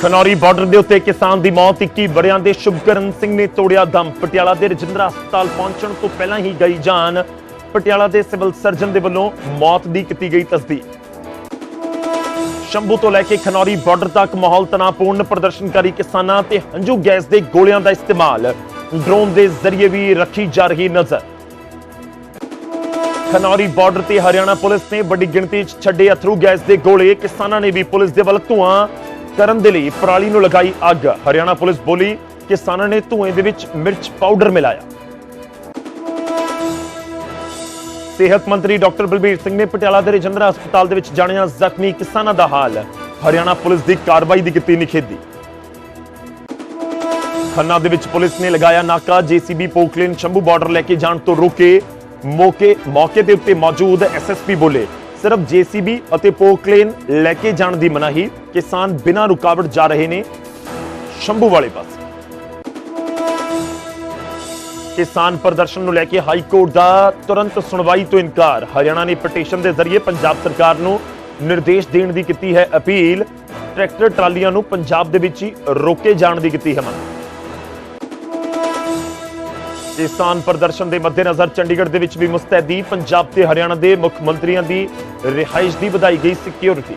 Khanauri border ਦੇ ਉੱਤੇ ਕਿਸਾਨ ਦੀ ਮੌਤ 21 ਵਰਿਆਂ ਦੇ ਸ਼ੁਭਕਰਨ ਸਿੰਘ ਨੇ ਤੋੜਿਆ ਦਮ। ਪਟਿਆਲਾ ਦੇ ਰਜਿੰਦਰਾ ਹਸਪਤਾਲ ਪਹੁੰਚਣ ਤੋਂ ਪਹਿਲਾਂ ਹੀ ਗਈ ਜਾਨ। ਪਟਿਆਲਾ ਦੇ ਸਿਵਲ ਸਰਜਨ ਦੇ ਵੱਲੋਂ ਮੌਤ ਦੀ ਕੀਤੀ ਗਈ ਤਸਦੀਕ। ਸ਼ੰਭੂ ਤੋਂ ਲੈ ਕੇ ਖਨੌਰੀ ਬਾਰਡਰ ਤੱਕ ਮਾਹੌਲ ਤਣਾਅਪੂਰਨ, ਪ੍ਰਦਰਸ਼ਨਕਾਰੀ ਕਿਸਾਨਾਂ ਤੇ ਹੰਝੂ ਗੈਸ ਦੇ ਗੋਲਿਆਂ ਦਾ ਇਸਤੇਮਾਲ। ਡਰੋਨ ਦੇ ਜ਼ਰੀਏ ਵੀ ਰੱਖੀ ਜਾ ਰਹੀ ਨਜ਼ਰ। ਖਨੌਰੀ ਬਾਰਡਰ ਤੇ ਹਰਿਆਣਾ ਪੁਲਿਸ ਨੇ ਵੱਡੀ ਗਿਣਤੀ 'ਚ ਛੱਡੇ ਅਥਰੂ ਗੈਸ ਦੇ ਗੋਲੇ। ਕਿਸਾਨਾਂ ਨੇ ਵੀ ਪੁਲਿਸ ਦੇ ਵੱਲ ਧੂਆਂ ਕਰਨ ਦੇ ਲਈ ਪਰਾਲੀ ਨੂੰ ਲਗਾਈ ਅੱਗ। ਹਰਿਆਣਾ ਪੁਲਿਸ ਬੋਲੀ, ਕਿਸਾਨਾਂ ਨੇ ਧੂਏ ਦੇ ਵਿੱਚ ਮਿਰਚ ਪਾਊਡਰ ਮਿਲਾਇਆ। ਸਿਹਤ ਮੰਤਰੀ ਡਾਕਟਰ ਬਲਬੀਰ ਸਿੰਘ ਨੇ ਪਟਿਆਲਾ ਦੇ ਰਜਿੰਦਰਾ ਹਸਪਤਾਲ ਦੇ ਵਿੱਚ ਜਾਣਿਆ ਜ਼ਖਮੀ ਕਿਸਾਨਾਂ ਦਾ ਹਾਲ। ਹਰਿਆਣਾ ਪੁਲਿਸ ਦੀ ਕਾਰਵਾਈ ਦੀ ਕੀਤੀ ਨਿਖੇਧੀ। ਖੰਨਾ ਦੇ ਵਿੱਚ ਪੁਲਿਸ ਨੇ ਲਗਾਇਆ ਨਾਕਾ, ਜੀਸੀਬੀ, ਪੋਕਲੇਨ, ਸ਼ੰਭੂ ਬਾਰਡਰ ਲੈ ਕੇ ਜਾਣ ਤੋਂ ਰੋਕੇ। ਮੌਕੇ ਮੌਕੇ ਦੇ ਉੱਤੇ ਮੌਜੂਦ ਐਸਐਸਪੀ ਬੋਲੇ। ਸਿਰਫ ਜੀਸੀਬੀ ਅਤੇ ਪੋਕਲੇਨ ਲੈ ਕੇ ਜਾਣ ਦੀ ਮਨਾਹੀ ਕਿਸਾਨ ਬਿਨਾਂ ਰੁਕਾਵਟ ਜਾ ਰਹੇ ਨੇ ਸ਼ੰਭੂ ਵਾਲੇ ਪਾਸੇ। ਕਿਸਾਨ ਪ੍ਰਦਰਸ਼ਨ ਨੂੰ ਲੈ ਕੇ ਹਾਈ ਕੋਰਟ ਦਾ ਤੁਰੰਤ ਸੁਣਵਾਈ ਤੋਂ ਇਨਕਾਰ। ਹਰਿਆਣਾ ਨੇ ਪਟੀਸ਼ਨ ਦੇ ਜ਼ਰੀਏ ਪੰਜਾਬ ਸਰਕਾਰ ਨੂੰ ਨਿਰਦੇਸ਼ ਦੇਣ ਦੀ ਕੀਤੀ ਹੈ ਅਪੀਲ। ਟਰੈਕਟਰ ਟਰਾਲੀਆਂ ਨੂੰ ਪੰਜਾਬ ਦੇ ਵਿੱਚ ਹੀ ਰੋਕੇ ਜਾਣ ਦੀ ਕੀਤੀ ਹੈ ਮੰਗ। ਕਿਸਾਨ ਪ੍ਰਦਰਸ਼ਨ ਦੇ ਮੱਦੇਨਜ਼ਰ ਚੰਡੀਗੜ੍ਹ ਦੇ ਵਿੱਚ ਵੀ ਮੁਸਤੈਦੀ ਪੰਜਾਬ ਤੇ ਹਰਿਆਣਾ ਦੇ ਮੁੱਖ ਮੰਤਰੀਆਂ ਦੀ ਰਿਹਾਇਸ਼ ਦੀ ਵਧਾਈ ਗਈ ਸਿਕਿਉਰਿਟੀ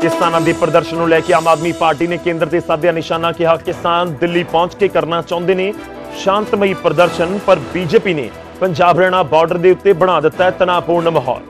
ਕਿਸਾਨਾਂ ਦੇ ਪ੍ਰਦਰਸ਼ਨ ਨੂੰ ਲੈ ਕੇ ਆਮ ਆਦਮੀ ਪਾਰਟੀ ਨੇ ਕੇਂਦਰ ਦੇ ਸਾਧਿਆ ਨਿਸ਼ਾਨਾ ਕਿਹਾ, ਕਿਸਾਨ ਦਿੱਲੀ ਪਹੁੰਚ ਕੇ ਕਰਨਾ ਚਾਹੁੰਦੇ ਨੇ। ਸ਼ਾਂਤਮਈ ਪ੍ਰਦਰਸ਼ਨ, ਪਰ ਬੀਜੇਪੀ ਨੇ ਪੰਜਾਬ ਹਰਿਆਣਾ ਬਾਰਡਰ ਦੇ ਉੱਤੇ ਬਣਾ ਦਿੱਤਾ ਹੈ ਤਣਾਅਪੂਰਨ ਮਾਹੌਲ।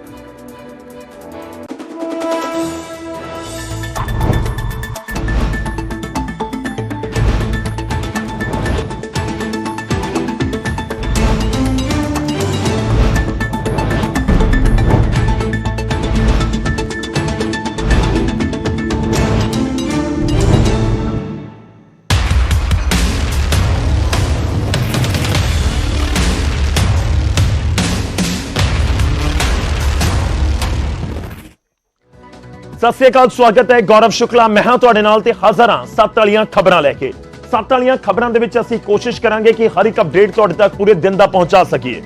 ਸਤਿ ਸ੍ਰੀ ਅਕਾਲ, ਸਵਾਗਤ ਹੈ ਗੌਰਵ ਸ਼ੁਕਲਾ। ਮੈਂ ਹਾਂ ਤੁਹਾਡੇ ਨਾਲ ਤੇ ਹਾਜ਼ਰ ਹਾਂ ਸੱਤ ਵਾਲੀਆਂ ਖਬਰਾਂ ਲੈ ਕੇ। ਸੱਤ ਵਾਲੀਆਂ ਖਬਰਾਂ ਦੇ ਵਿੱਚ ਅਸੀਂ ਕੋਸ਼ਿਸ਼ ਕਰਾਂਗੇ ਕਿ ਹਰ ਇੱਕ ਅਪਡੇਟ ਤੁਹਾਡੇ ਤੱਕ ਪੂਰੇ ਦਿਨ ਦਾ ਪਹੁੰਚਾ ਸਕੀਏ।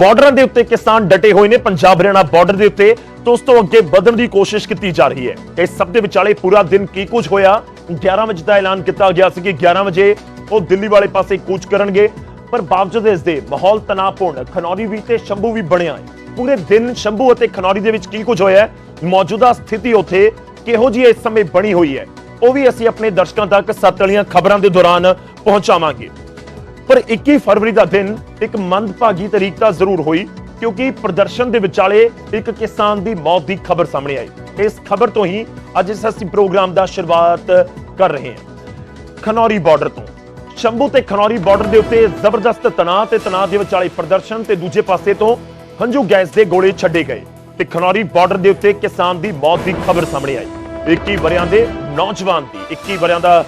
ਬਾਰਡਰਾਂ ਦੇ ਉੱਤੇ ਕਿਸਾਨ ਡਟੇ ਹੋਏ ਨੇ, ਪੰਜਾਬ ਹਰਿਆਣਾ ਬਾਰਡਰ ਦੇ ਉੱਤੇ। ਤੋਂ ਉਸ ਤੋਂ ਅੱਗੇ ਵਧਣ ਦੀ ਕੋਸ਼ਿਸ਼ ਕੀਤੀ ਜਾ ਰਹੀ ਹੈ। ਇਸ ਸਭ ਦੇ ਵਿਚਾਲੇ ਪੂਰਾ ਦਿਨ ਕੀ ਕੁਝ ਹੋਇਆ? 11 ਵਜੇ ਦਾ ਐਲਾਨ ਕੀਤਾ ਗਿਆ ਸੀ ਕਿ 11 ਵਜੇ ਉਹ ਦਿੱਲੀ ਵਾਲੇ ਪਾਸੇ ਕੂਚ ਕਰਨਗੇ। ਪਰ ਬਾਵਜੂਦ ਇਸ ਦੇ ਮਾਹੌਲ ਤਣਾਅਪੂਰਨ ਖਨੌਰੀ ਵੀ ਤੇ ਸ਼ੰਭੂ ਵੀ ਬਣਿਆ ਹੈ। ਪੂਰੇ ਦਿਨ ਸ਼ੰਭੂ ਅਤੇ ਖਨੌਰੀ ਦੇ ਵਿੱਚ ਕੀ ਕੁਝ ਹੋਇਆ ਮੌਜੂਦਾ ਸਥਿਤੀ ਉੱਥੇ ਕਿਹੋ ਜਿਹੀ ਇਸ ਸਮੇਂ ਬਣੀ ਹੋਈ ਹੈ? ਉਹ ਵੀ ਅਸੀਂ ਆਪਣੇ ਦਰਸ਼ਕਾਂ ਤੱਕ ਸੱਤ ਵਾਲੀਆਂ ਖਬਰਾਂ ਦੇ ਦੌਰਾਨ ਪਹੁੰਚਾਵਾਂਗੇ। ਪਰ 21 ਫਰਵਰੀ ਦਾ ਦਿਨ ਇੱਕ ਮੰਦਭਾਗੀ ਤਰੀਕ ਤਾਂ ਜ਼ਰੂਰ ਹੋਈ, ਕਿਉਂਕਿ ਪ੍ਰਦਰਸ਼ਨ ਦੇ ਵਿਚਾਲੇ ਇੱਕ ਕਿਸਾਨ ਦੀ ਮੌਤ ਦੀ ਖਬਰ ਸਾਹਮਣੇ ਆਈ। ਇਸ ਖਬਰ ਤੋਂ ਹੀ ਅੱਜ ਇਸ ਅਸੀਂ ਪ੍ਰੋਗਰਾਮ ਦਾ ਸ਼ੁਰੂਆਤ ਕਰ ਰਹੇ ਹਾਂ। ਖਨੌਰੀ ਬਾਰਡਰ ਤੋਂ। ਸ਼ੰਭੂ ਤੇ ਖਨੌਰੀ ਬਾਰਡਰ ਦੇ ਉੱਤੇ ਜ਼ਬਰਦਸਤ ਤਣਾਅ ਤੇ ਤਣਾਅ ਦੇ ਵਿਚਾਲੇ ਪ੍ਰਦਰਸ਼ਨ ਤੇ ਦੂਜੇ ਪਾਸੇ ਤੋਂ ਹੰਝੂ ਗੈਸ ਦੇ ਗੋਲੇ ਛੱਡੇ ਗਏ ਤੇ ਖਨੌਰੀ ਬਾਰਡਰ ਦੇ ਉੱਤੇ ਕਿਸਾਨ ਦੀ ਮੌਤ ਦੀ ਖਬਰ ਸਾਹਮਣੇ ਆਈ। 21 ਵਰਿਆਂ ਦੇ ਨੌਜਵਾਨ ਦੀ 21 ਵਰਿਆਂ ਦਾ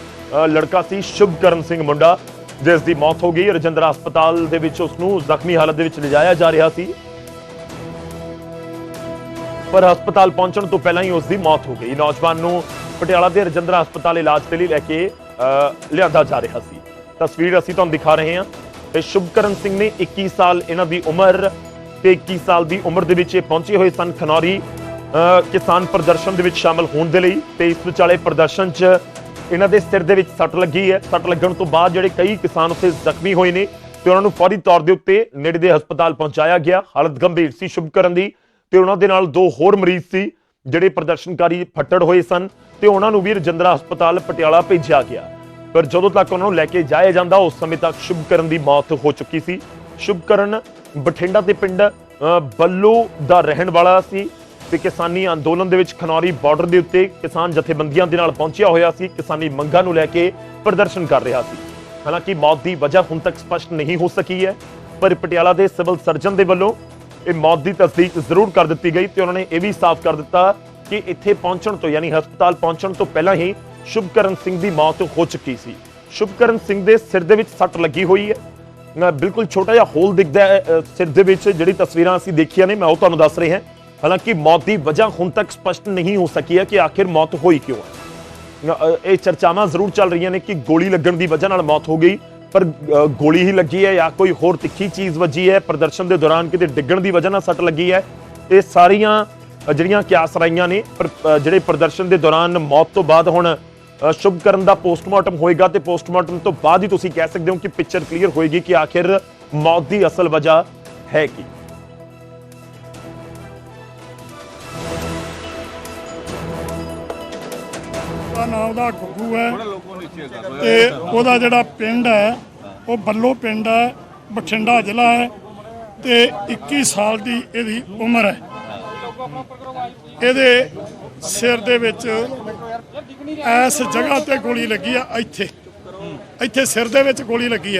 ਲੜਕਾ ਸੀ ਸ਼ੁਭਕਰਨ ਸਿੰਘ ਮੁੰਡਾ ਜਿਸ ਦੀ ਮੌਤ ਹੋ ਗਈ। ਰਜਿੰਦਰਾ ਹਸਪਤਾਲ ਦੇ ਵਿੱਚ ਉਸ ਨੂੰ ਜ਼ਖਮੀ ਹਾਲਤ ਦੇ ਵਿੱਚ ਲਿਜਾਇਆ ਜਾ ਰਿਹਾ ਸੀ। ਪਰ ਹਸਪਤਾਲ ਪਹੁੰਚਣ ਤੋਂ ਪਹਿਲਾਂ ਹੀ ਉਸ ਦੀ ਮੌਤ ਹੋ ਗਈ। ਨੌਜਵਾਨ ਨੂੰ ਪਟਿਆਲਾ ਦੇ ਰਜਿੰਦਰਾ ਹਸਪਤਾਲ ਇਲਾਜ ਦੇ ਲਈ ਲੈ ਕੇ ਅ, ਲਿਆਂਦਾ ਜਾ ਰਿਹਾ ਸੀ। ਤਸਵੀਰ ਅਸੀਂ ਤੁਹਾਨੂੰ ਦਿਖਾ ਰਹੇ ਹਾਂ। ਤੇ ਸ਼ੁਭਕਰਨ ਸਿੰਘ ਨੇ 21 ਸਾਲ ਇਹਨਾਂ ਦੀ ਉਮਰ ਤੇ 21 ਸਾਲ ਦੀ ਉਮਰ ਦੇ ਵਿੱਚ ਇਹ ਪਹੁੰਚੇ ਹੋਏ ਸਨ ਖਨੌਰੀ ਅ, ਕਿਸਾਨ ਪ੍ਰਦਰਸ਼ਨ ਦੇ ਵਿੱਚ ਸ਼ਾਮਲ ਹੋਣ ਦੇ ਲਈ ਤੇ ਇਸ ਵਿਚਾਲੇ ਪ੍ਰਦਰਸ਼ਨ 'ਚ ਇਹਨਾਂ ਦੇ ਸਿਰ ਦੇ ਵਿੱਚ ਸੱਟ ਲੱਗੀ ਹੈ। ਸੱਟ ਲੱਗਣ ਤੋਂ ਬਾਅਦ ਜਿਹੜੇ ਕਈ ਕਿਸਾਨ ਉੱਥੇ ਜ਼ਖਮੀ ਹੋਏ ਨੇ ਤੇ ਉਹਨਾਂ ਨੂੰ ਫੌਰੀ ਤੌਰ ਦੇ ਉੱਤੇ ਨੇੜੇ ਦੇ ਹਸਪਤਾਲ ਪਹੁੰਚਾਇਆ ਗਿਆ। ਹਾਲਤ ਗੰਭੀਰ ਸੀ ਸ਼ੁਭਕਰਨ ਦੀ ਤੇ ਉਹਨਾਂ ਦੇ ਨਾਲ ਦੋ ਹੋਰ ਮਰੀਜ਼ ਸੀ ਜਿਹੜੇ ਪ੍ਰਦਰਸ਼ਨਕਾਰੀ ਫੱਟੜ ਹੋਏ ਸਨ ਤੇ ਉਹਨਾਂ ਨੂੰ ਵੀ ਰਜਿੰਦਰਾ ਹਸਪਤਾਲ ਪਟਿਆਲਾ ਭੇਜਿਆ ਗਿਆ। ਪਰ ਜਦੋਂ ਤੱਕ ਉਹਨਾਂ ਨੂੰ ਲੈ ਕੇ ਜਾਇਆ ਜਾਂਦਾ ਉਸ ਸਮੇਂ ਤੱਕ ਸ਼ੁਭਕਰਨ ਦੀ ਮੌਤ ਹੋ ਚੁੱਕੀ ਸੀ। ਸ਼ੁਭਕਰਨ ਬਠਿੰਡਾ ਦੇ ਪਿੰਡ ਅ, ਬੱਲੂ ਦਾ ਰਹਿਣ ਵਾਲਾ ਸੀ ਤੇ ਕਿਸਾਨੀ ਅੰਦੋਲਨ ਦੇ ਵਿੱਚ ਖਨੌਰੀ ਬਾਰਡਰ ਦੇ ਉੱਤੇ ਕਿਸਾਨ ਜਥੇਬੰਦੀਆਂ ਦੇ ਨਾਲ ਪਹੁੰਚਿਆ ਹੋਇਆ ਸੀ ਕਿਸਾਨੀ ਮੰਗਾਂ ਨੂੰ ਲੈ ਕੇ ਪ੍ਰਦਰਸ਼ਨ ਕਰ ਰਿਹਾ ਸੀ। ਹਾਲਾਂਕਿ ਮੌਤ ਦੀ ਵਜ੍ਹਾ ਹੁਣ ਤੱਕ ਸਪਸ਼ਟ ਨਹੀਂ ਹੋ ਸਕੀ ਹੈ ਪਰ ਪਟਿਆਲਾ ਦੇ ਸਿਵਲ ਸਰਜਨ ਦੇ ਵੱਲੋਂ ਇਹ ਮੌਤ ਦੀ ਤਸਦੀਕ ਜ਼ਰੂਰ ਕਰ ਦਿੱਤੀ ਗਈ ਤੇ ਉਹਨਾਂ ਨੇ ਇਹ ਵੀ ਸਾਫ਼ ਕਰ ਦਿੱਤਾ ਕਿ ਇੱਥੇ ਪਹੁੰਚਣ ਤੋਂ ਯਾਨੀ ਹਸਪਤਾਲ ਪਹੁੰਚਣ ਤੋਂ ਪਹਿਲਾਂ ਹੀ ਸ਼ੁਭਕਰਨ ਸਿੰਘ ਦੀ ਮੌਤ ਹੋ ਚੁੱਕੀ ਸੀ। ਸ਼ੁਭਕਰਨ ਸਿੰਘ ਦੇ ਸਿਰ ਦੇ ਵਿੱਚ ਸੱਟ ਲੱਗੀ ਹੋਈ ਹੈ ਬਿਲਕੁਲ ਛੋਟਾ ਜਿਹਾ ਹੋਲ ਦਿਖਦਾ ਹੈ ਸਿਰ ਦੇ ਵਿੱਚ, ਜਿਹੜੀ ਤਸਵੀਰਾਂ ਅਸੀਂ ਦੇਖੀਆਂ ਨੇ, ਮੈਂ ਉਹ ਤੁਹਾਨੂੰ ਦੱਸ ਰਿਹਾ ਹਾਲਾਂਕਿ ਮੌਤ ਦੀ ਵਜ੍ਹਾ ਹੁਣ ਤੱਕ ਸਪਸ਼ਟ ਨਹੀਂ ਹੋ ਸਕੀ ਹੈ ਕਿ ਆਖਿਰ ਮੌਤ ਹੋਈ ਕਿਉਂ ਹੈ। ਇਹ ਚਰਚਾਵਾਂ ਜ਼ਰੂਰ ਚੱਲ ਰਹੀਆਂ ਨੇ ਕਿ ਗੋਲੀ ਲੱਗਣ ਦੀ ਵਜ੍ਹਾ ਨਾਲ ਮੌਤ ਹੋ ਗਈ, ਪਰ ਗੋਲੀ ਹੀ ਲੱਗੀ ਹੈ ਜਾਂ ਕੋਈ ਹੋਰ ਤਿੱਖੀ ਚੀਜ਼ ਵੱਜੀ ਹੈ, ਪ੍ਰਦਰਸ਼ਨ ਦੇ ਦੌਰਾਨ ਕਿਤੇ ਡਿੱਗਣ ਦੀ ਵਜ੍ਹਾ ਨਾਲ ਸੱਟ ਲੱਗੀ ਹੈ। ਇਹ ਸਾਰੀਆਂ ਜਿਹੜੀਆਂ ਕਿਆਸ ਰਾਈਆਂ ਨੇ ਜਿਹੜੇ ਪ੍ਰਦਰਸ਼ਨ ਦੇ ਦੌਰਾਨ ਮੌਤ ਤੋਂ ਬਾਅਦ ਹੁਣ ਅ, ਸ਼ੁਭਕਰਨ ਦਾ ਪੋਸਟਮਾਰਟਮ ਹੋਏਗਾ ਤੇ ਪੋਸਟਮਾਰਟਮ ਤੋਂ ਬਾਅਦ ਹੀ ਤੁਸੀਂ ਕਹਿ ਸਕਦੇ ਹੋ ਕਿ ਪਿਕਚਰ ਕਲੀਅਰ ਹੋਏਗੀ ਕਿ ਆਖਿਰ ਮੌਤ ਦੀ ਅਸਲ ਵਜ੍ਹਾ ਹੈ ਕੀ। ਦਾ ਨਾਮ ਦਾ ਗੁੱਗੂ ਹੈ। ਤੇ ਉਹਦਾ ਜਿਹੜਾ ਪਿੰਡ ਹੈ ਉਹ ਬੱਲੋ ਪਿੰਡ ਹੈ ਬਠਿੰਡਾ ਜ਼ਿਲ੍ਹਾ ਹੈ ਤੇ 21 ਸਾਲ ਦੀ ਇਹਦੀ ਉਮਰ ਹੈ। ਇਹਦੇ ਸਿਰ ਦੇ ਵਿੱਚ ਐਸ ਜਗ੍ਹਾ ਤੇ ਗੋਲੀ ਲੱਗੀ ਆ ਇੱਥੇ। ਇੱਥੇ ਸਿਰ ਦੇ ਵਿੱਚ ਗੋਲੀ ਲੱਗੀ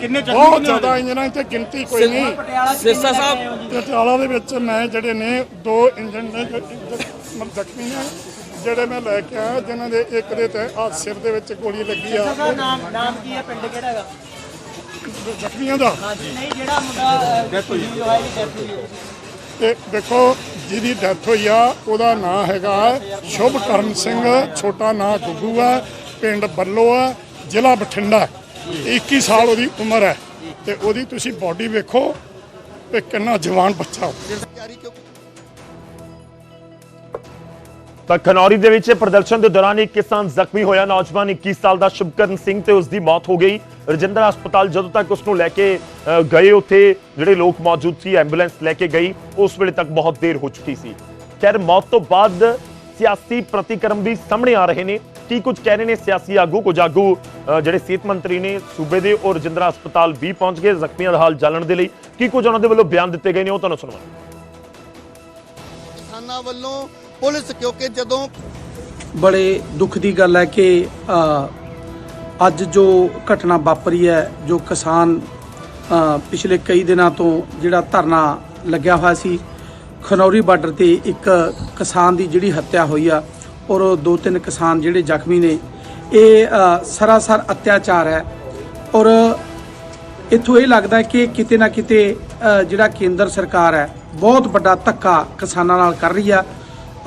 ਕਿੰਨੇ ਬਹੁਤ ਜ਼ਿਆਦਾ ਇੰਜਨਾਂ ਤੇ ਗਿਣਤੀ ਕੋਈ ਨਹੀਂ। ਸਿਰਸਾ ਸਾਹਿਬ। ਪਟਿਆਲਾ ਦੇ ਵਿੱਚ ਮੈਂ ਜਿਹੜੇ ਨੇ ਦੋ ਇੰਜਨ ਮਤਲਬ ਜ਼ਖਮੀ ਨੇ ਜਿਹੜੇ ਮੈਂ ਲੈ ਕੇ ਆਇਆ ਜਿਨ੍ਹਾਂ ਦੇ ਇੱਕ ਦੇ ਤੇ ਆ ਸਿਰ ਦੇ ਵਿੱਚ ਗੋਲੀ ਲੱਗੀ ਆ। ਦਾ ਨਾਮ ਨਾਮ ਕੀ ਹੈ ਪਿੰਡ ਕਿਹੜਾ ਹੈਗਾ? ਜ਼ਖਮੀਆਂ ਦਾ? ਨਹੀਂ ਜਿਹੜਾ ਮੁੰਡਾ। ਤੇ ਦੇਖੋ ਜਿਹਦੀ ਡੈਥ ਹੋਈ ਆ, ਉਹਦਾ ਨਾਂ ਹੈਗਾ ਸ਼ੁਭਕਰਨ ਸਿੰਘ, ਛੋਟਾ ਨਾਂ ਗੁੱਗੂ ਆ, ਪਿੰਡ ਬੱਲੋ ਆ, ਜ਼ਿਲ੍ਹਾ ਬਠਿੰਡਾ। 21 ਸਾਲ ਉਹਦੀ ਉਮਰ ਹੈ ਤੇ ਉਹਦੀ ਤੁਸੀਂ ਬਾਡੀ ਵੇਖੋ ਤੇ ਕਿੰਨਾ ਜਵਾਨ ਬੱਚਾ। ਉਹ ਤਾਂ ਖਨੌਰੀ ਦੇ ਵਿੱਚ ਪ੍ਰਦਰਸ਼ਨ ਦੇ ਦੌਰਾਨ ਇੱਕ ਕਿਸਾਨ ਜ਼ਖਮੀ ਹੋਇਆ। ਨੌਜਵਾਨ 21 ਸਾਲ ਦਾ ਸ਼ੁਭਕਰਨ ਸਿੰਘ ਤੇ ਉਸ ਦੀ ਮੌਤ ਹੋ ਗਈ। ਰਜਿੰਦਰਾ ਹਸਪਤਾਲ ਜਦੋਂ ਤੱਕ ਉਸ ਨੂੰ ਲੈ ਕੇ ਗਏ ਉੱਥੇ, ਜਿਹੜੇ ਲੋਕ ਮੌਜੂਦ ਸੀ, ਐਂਬੂਲੈਂਸ ਲੈ ਕੇ ਗਈ, ਉਸ ਵੇਲੇ ਤੱਕ ਬਹੁਤ ਦੇਰ ਹੋ ਚੁੱਕੀ ਸੀ। ਖੈਰ, ਮੌਤ ਤੋਂ ਬਾਅਦ ਸਿਆਸੀ ਪ੍ਰਤੀਕਰਮ ਵੀ ਸਾਹਮਣੇ ਆ ਰਹੇ ਨੇ। ਕੀ ਕੁਝ ਕਹਿ ਰਹੇ ਨੇ ਸਿਆਸੀ ਆਗੂ? ਕੁਝ ਆਗੂ ਜਿਹੜੇ ਸਿਹਤ ਮੰਤਰੀ ਨੇ, ਸੂਬੇ ਦੇ ਔਰ ਰਜਿੰਦਰਾ ਹਸਪਤਾਲ ਵੀ ਪਹੁੰਚ ਗਏ, ਜ਼ਖਮੀਆਂ ਦਾ ਹਾਲ ਜਾਣਨ ਦੇ ਲਈ। ਕੀ ਕੁਝ ਉਹਨਾਂ ਦੇ ਵੱਲੋਂ ਬਿਆਨ ਦਿੱਤੇ ਗਏ ਨੇ, ਉਹ ਤੁਹਾਨੂੰ ਸੁਣਾਵਾਂ ਕਿਸਾਨਾਂ ਵੱਲੋਂ ਪੁਲਿਸ, ਕਿਉਂਕਿ ਜਦੋਂ ਬੜੇ ਦੁੱਖ ਦੀ ਗੱਲ ਹੈ ਕਿ ਅੱਜ ਜੋ ਘਟਨਾ ਵਾਪਰੀ ਹੈ, ਜੋ ਕਿਸਾਨ ਪਿਛਲੇ ਕਈ ਦਿਨਾਂ ਤੋਂ ਜਿਹੜਾ ਧਰਨਾ ਲੱਗਿਆ ਹੋਇਆ ਸੀ, ਖਨੌਰੀ ਬਾਰਡਰ ਤੇ ਇੱਕ ਕਿਸਾਨ ਦੀ ਜਿਹੜੀ ਹੱਤਿਆ ਹੋਈ ਆ, ਔਰ ਦੋ ਤਿੰਨ ਕਿਸਾਨ ਜਿਹੜੇ ਜ਼ਖਮੀ ਨੇ, ਇਹ ਸਰਾਸਰ ਅਤਿਆਚਾਰ ਹੈ। ਔਰ ਇੱਥੋਂ ਇਹ ਲੱਗਦਾ ਕਿ ਕਿਤੇ ਨਾ ਕਿਤੇ ਜਿਹੜਾ ਕੇਂਦਰ ਸਰਕਾਰ ਹੈ, ਬਹੁਤ ਵੱਡਾ ਧੱਕਾ ਕਿਸਾਨਾਂ ਨਾਲ ਕਰ ਰਹੀ ਆ।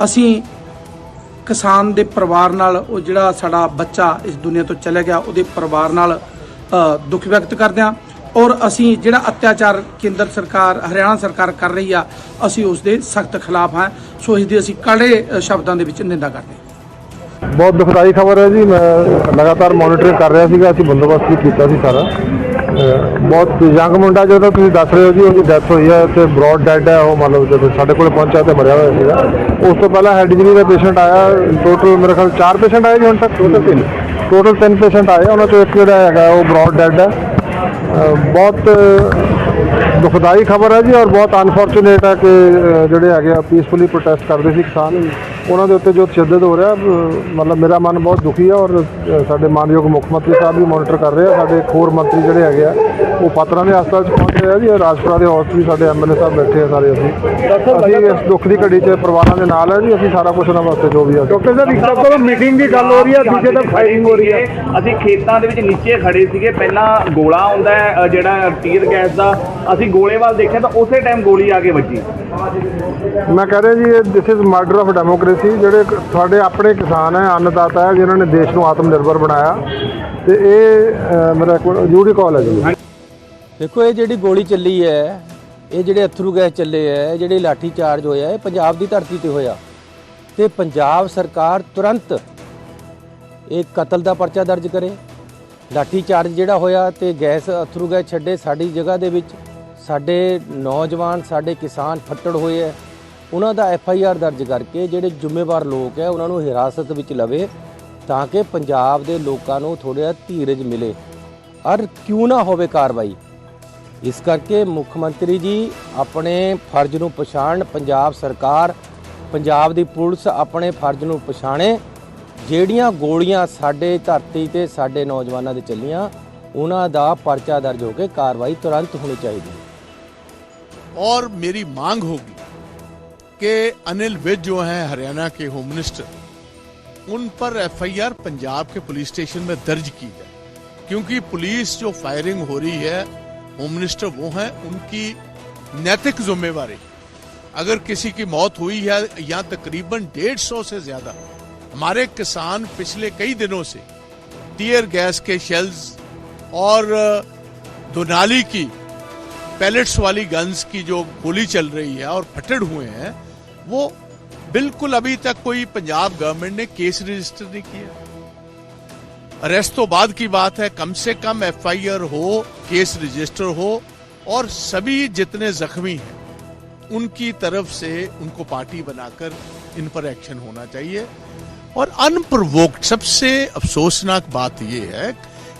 ਅਸੀਂ ਕਿਸਾਨ ਦੇ ਪਰਿਵਾਰ ਨਾਲ ਉਹ ਜਿਹੜਾ ਸਾਡਾ ਬੱਚਾ ਇਸ ਦੁਨੀਆ ਤੋਂ ਚਲੇ ਗਿਆ, ਉਹਦੇ ਪਰਿਵਾਰ ਨਾਲ ਦੁੱਖ ਵਿਅਕਤ ਕਰਦੇ ਹਾਂ ਔਰ ਅਸੀਂ ਜਿਹੜਾ ਅਤਿਆਚਾਰ ਕੇਂਦਰ ਸਰਕਾਰ, ਹਰਿਆਣਾ ਸਰਕਾਰ ਕਰ ਰਹੀ ਆ, ਅਸੀਂ ਉਸ ਦੇ ਸਖਤ ਖਿਲਾਫ ਹਾਂ। ਸੋ ਇਸ ਦੀ ਅਸੀਂ ਕੜੇ ਸ਼ਬਦਾਂ ਦੇ ਵਿੱਚ ਨਿੰਦਾ ਕਰਦੇ ਹਾਂ। ਬਹੁਤ ਦੁਖਦਾਈ ਖਬਰ ਹੈ ਜੀ। ਮੈਂ ਲਗਾਤਾਰ ਮੋਨੀਟਰ ਕਰ ਰਿਹਾ ਸੀਗਾ, ਅਸੀਂ ਬੰਦੋਬਸਤ ਵੀ ਕੀਤਾ ਸੀ ਸਾਰਾ। ਬਹੁਤ ਯੰਗ ਮੁੰਡਾ ਜਦੋਂ ਤੁਸੀਂ ਦੱਸ ਰਹੇ ਹੋ ਜੀ ਉਹਦੀ ਡੈਥ ਹੋਈ ਹੈ ਤੇ ਬ੍ਰੌਡ ਡੈਡ ਹੈ ਉਹ ਮਤਲਬ ਜਦੋਂ ਸਾਡੇ ਕੋਲ ਪਹੁੰਚਿਆ ਤੇ ਮਰਿਆ ਹੋਇਆ ਸੀਗਾ। ਉਸ ਤੋਂ ਪਹਿਲਾਂ ਹੈਡ ਇੰਜਰੀ ਦਾ ਪੇਸ਼ੈਂਟ ਆਇਆ ਟੋਟਲ ਮੇਰੇ ਖਿਆਲ 4 ਪੇਸ਼ੈਂਟ ਆਏ ਜੀ ਹੁਣ ਤੱਕ? ਟੋਟਲ 3 ਟੋਟਲ 3 ਪੇਸ਼ੈਂਟ ਆਏ ਉਹਨਾਂ ਚੋਂ ਇੱਕ ਜਿਹੜਾ ਹੈਗਾ ਉਹ ਬ੍ਰੌਡ ਡੈਡ ਹੈ। ਬਹੁਤ ਦੁਖਦਾਈ ਖਬਰ ਹੈ ਜੀ ਔਰ ਬਹੁਤ ਅਨਫੋਰਚੂਨੇਟ ਹੈ ਕਿ ਜਿਹੜੇ ਹੈਗੇ ਆ ਪੀਸਫੁਲੀ ਪ੍ਰੋਟੈਸਟ ਕਰਦੇ ਸੀ ਕਿਸਾਨ ਉਹਨਾਂ ਦੇ ਉੱਤੇ ਜੋ ਤਸ਼ੱਦਦ ਹੋ ਰਿਹਾ ਅਹ ਮਤਲਬ ਮੇਰਾ ਮਨ ਬਹੁਤ ਦੁਖੀ ਹੈ ਔਰ ਅਹ ਸਾਡੇ ਮਾਨਯੋਗ ਮੁੱਖ ਮੰਤਰੀ ਸਾਹਿਬ ਵੀ ਮੋਨੀਟਰ ਕਰ ਰਹੇ ਆ ਸਾਡੇ ਇੱਕ ਹੋਰ ਮੰਤਰੀ ਜਿਹੜੇ ਹੈਗੇ ਆ ਉਹ ਪਾਤਰਾਂ ਦੇ ਹਸਪਤਾਲ 'ਚ ਪਹੁੰਚ ਰਹੇ ਆ ਜੀ ਰਾਜਪੁਰਾ ਦੇ ਹਸਪਤਾਲ ਵੀ ਸਾਡੇ ਐਮਐਲਏ ਸਾਹਿਬ ਬੈਠੇ ਆ ਸਾਰੇ ਅਸੀਂ। ਅਸੀਂ ਇਸ ਦੁੱਖ ਦੀ ਘੜੀ 'ਚ ਪਰਿਵਾਰਾਂ ਦੇ ਨਾਲ ਹੈ ਜੀ ਅਸੀਂ ਸਾਰਾ ਕੁਝ ਉਹਨਾਂ ਵਾਸਤੇ ਜੋ ਵੀ ਆ। ਡਾਕਟਰ ਸਾਹਿਬ ਇੱਕ ਤਰ੍ਹਾਂ ਮੀਟਿੰਗ ਦੀ ਗੱਲ ਹੋ ਰਹੀ ਹੈ ਦੂਜੇ ਤਰਫ ਫਾਇਰਿੰਗ ਹੋ ਰਹੀ ਹੈ ਅਸੀਂ ਖੇਤਾਂ ਦੇ ਵਿੱਚ ਨੀਚੇ ਖੜੇ ਸੀਗੇ ਪਹਿਲਾਂ ਗੋਲਾ ਆਉਂਦਾ ਹੈ ਅ, ਜਿਹੜਾ ਟੀਅਰ ਗੈਸ ਦਾ ਅਸੀਂ ਗੋਲੇ ਵੱਲ ਦੇਖਿਆ ਤਾਂ ਉਸੇ ਟਾਈਮ ਗੋਲੀ ਆ ਕੇ ਵੱਜੀ। ਮੈਂ ਕਹਿ ਰਿਹਾ ਜੀ this is murder of democracy ਜਿਹੜੇ ਸਾਡੇ ਆਪਣੇ ਕਿਸਾਨ ਹੈ, ਅੰਨਦਾਤਾ ਹੈ, ਜਿਨ੍ਹਾਂ ਨੇ ਦੇਸ਼ ਨੂੰ ਆਤਮ ਨਿਰਭਰ ਬਣਾਇਆ। ਤੇ ਇਹ ਮੇਰਾ ਜੂਡੀ ਕਾਲ ਹੈ ਜੀ। ਦੇਖੋ, ਇਹ ਜਿਹੜੀ ਗੋਲੀ ਚੱਲੀ ਹੈ, ਇਹ ਜਿਹੜੇ ਅਥਰੂ ਗੈਸ ਚੱਲੇ ਹੈ ਜਿਹੜੇ ਲਾਠੀ ਚਾਰਜ ਹੋਇਆ, ਇਹ ਪੰਜਾਬ ਦੀ ਧਰਤੀ ਤੇ ਹੋਇਆ। ਤੇ ਪੰਜਾਬ ਸਰਕਾਰ ਤੁਰੰਤ ਇਹ ਕਤਲ ਦਾ ਪਰਚਾ ਦਰਜ ਕਰੇ। ਲਾਠੀ ਚਾਰਜ ਜਿਹੜਾ ਹੋਇਆ ਤੇ ਗੈਸ ਅਥਰੂ ਗੈਸ ਛੱਡੇ ਸਾਡੀ ਜਗ੍ਹਾ ਦੇ ਵਿੱਚ। ਸਾਡੇ ਨੌਜਵਾਨ, ਸਾਡੇ ਕਿਸਾਨ ਫੱਟੜ ਹੋਏ ਹੈ। ਉਹਨਾਂ ਦਾ ਐਫ ਆਈ ਆਰ ਦਰਜ ਕਰਕੇ ਜਿਹੜੇ ਜ਼ਿੰਮੇਵਾਰ ਲੋਕ ਹੈ, ਉਹਨਾਂ ਨੂੰ ਹਿਰਾਸਤ ਵਿੱਚ ਲਵੇ ਤਾਂ ਕਿ ਪੰਜਾਬ ਦੇ ਲੋਕਾਂ ਨੂੰ ਥੋੜਾ ਧੀਰਜ ਮਿਲੇ। ਔਰ ਕਿਉਂ ਨਾ ਹੋਵੇ ਕਾਰਵਾਈ? ਇਸ ਕਰਕੇ ਮੁੱਖ ਮੰਤਰੀ ਜੀ ਆਪਣੇ ਫਰਜ਼ ਨੂੰ ਪਛਾਣ, ਪੰਜਾਬ ਸਰਕਾਰ, ਪੰਜਾਬ ਦੀ ਪੁਲਿਸ ਆਪਣੇ ਫਰਜ਼ ਨੂੰ ਪਛਾਣੇ। ਜਿਹੜੀਆਂ ਗੋਲੀਆਂ ਸਾਡੇ ਧਰਤੀ ਤੇ ਸਾਡੇ ਨੌਜਵਾਨਾਂ ਦੇ ਚੱਲੀਆਂ, ਉਹਨਾਂ ਦਾ ਪਰਚਾ ਦਰਜ ਹੋ ਕੇ ਕਾਰਵਾਈ ਤੁਰੰਤ ਹੋਣੀ ਚਾਹੀਦੀ ਔਰ ਮੇਰੀ ਮੰਗ ਹੋਗੀ कि अनिल विज जो हैं, हरियाणा के होम मिनिस्टर उन पर एफआईआर पंजाब के पुलिस स्टेशन में दर्ज की जाए क्योंकि पुलिस जो फायरिंग हो रही है होम मिनिस्टर वो हैं, उनकी नैतिक जिम्मेवारी। अगर किसी की मौत हुई है, या तकरीबन डेढ़ सौ से ज़्यादा, हमारे किसान पिछले कई दिनों से टीयर गैस के शेल्स और दुनाली की पैलेट्स वाली गन्स की जो गोली चल रही है और फटड़ हुए हैं वो बिल्कुल अभी तक कोई पंजाब गवर्नमेंट ने केस रजिस्टर नहीं किया। अरेस्ट तो बाद की बात है, कम से कम एफआईआर हो, केस रजिस्टर हो, और सभी जितने जख्मी हैं, उनकी तरफ़ से उनको पार्टी बनाकर इन पर एक्शन होना चाहिए। और अनप्रोवोक्ड, सबसे अफसोसनाक बात यह है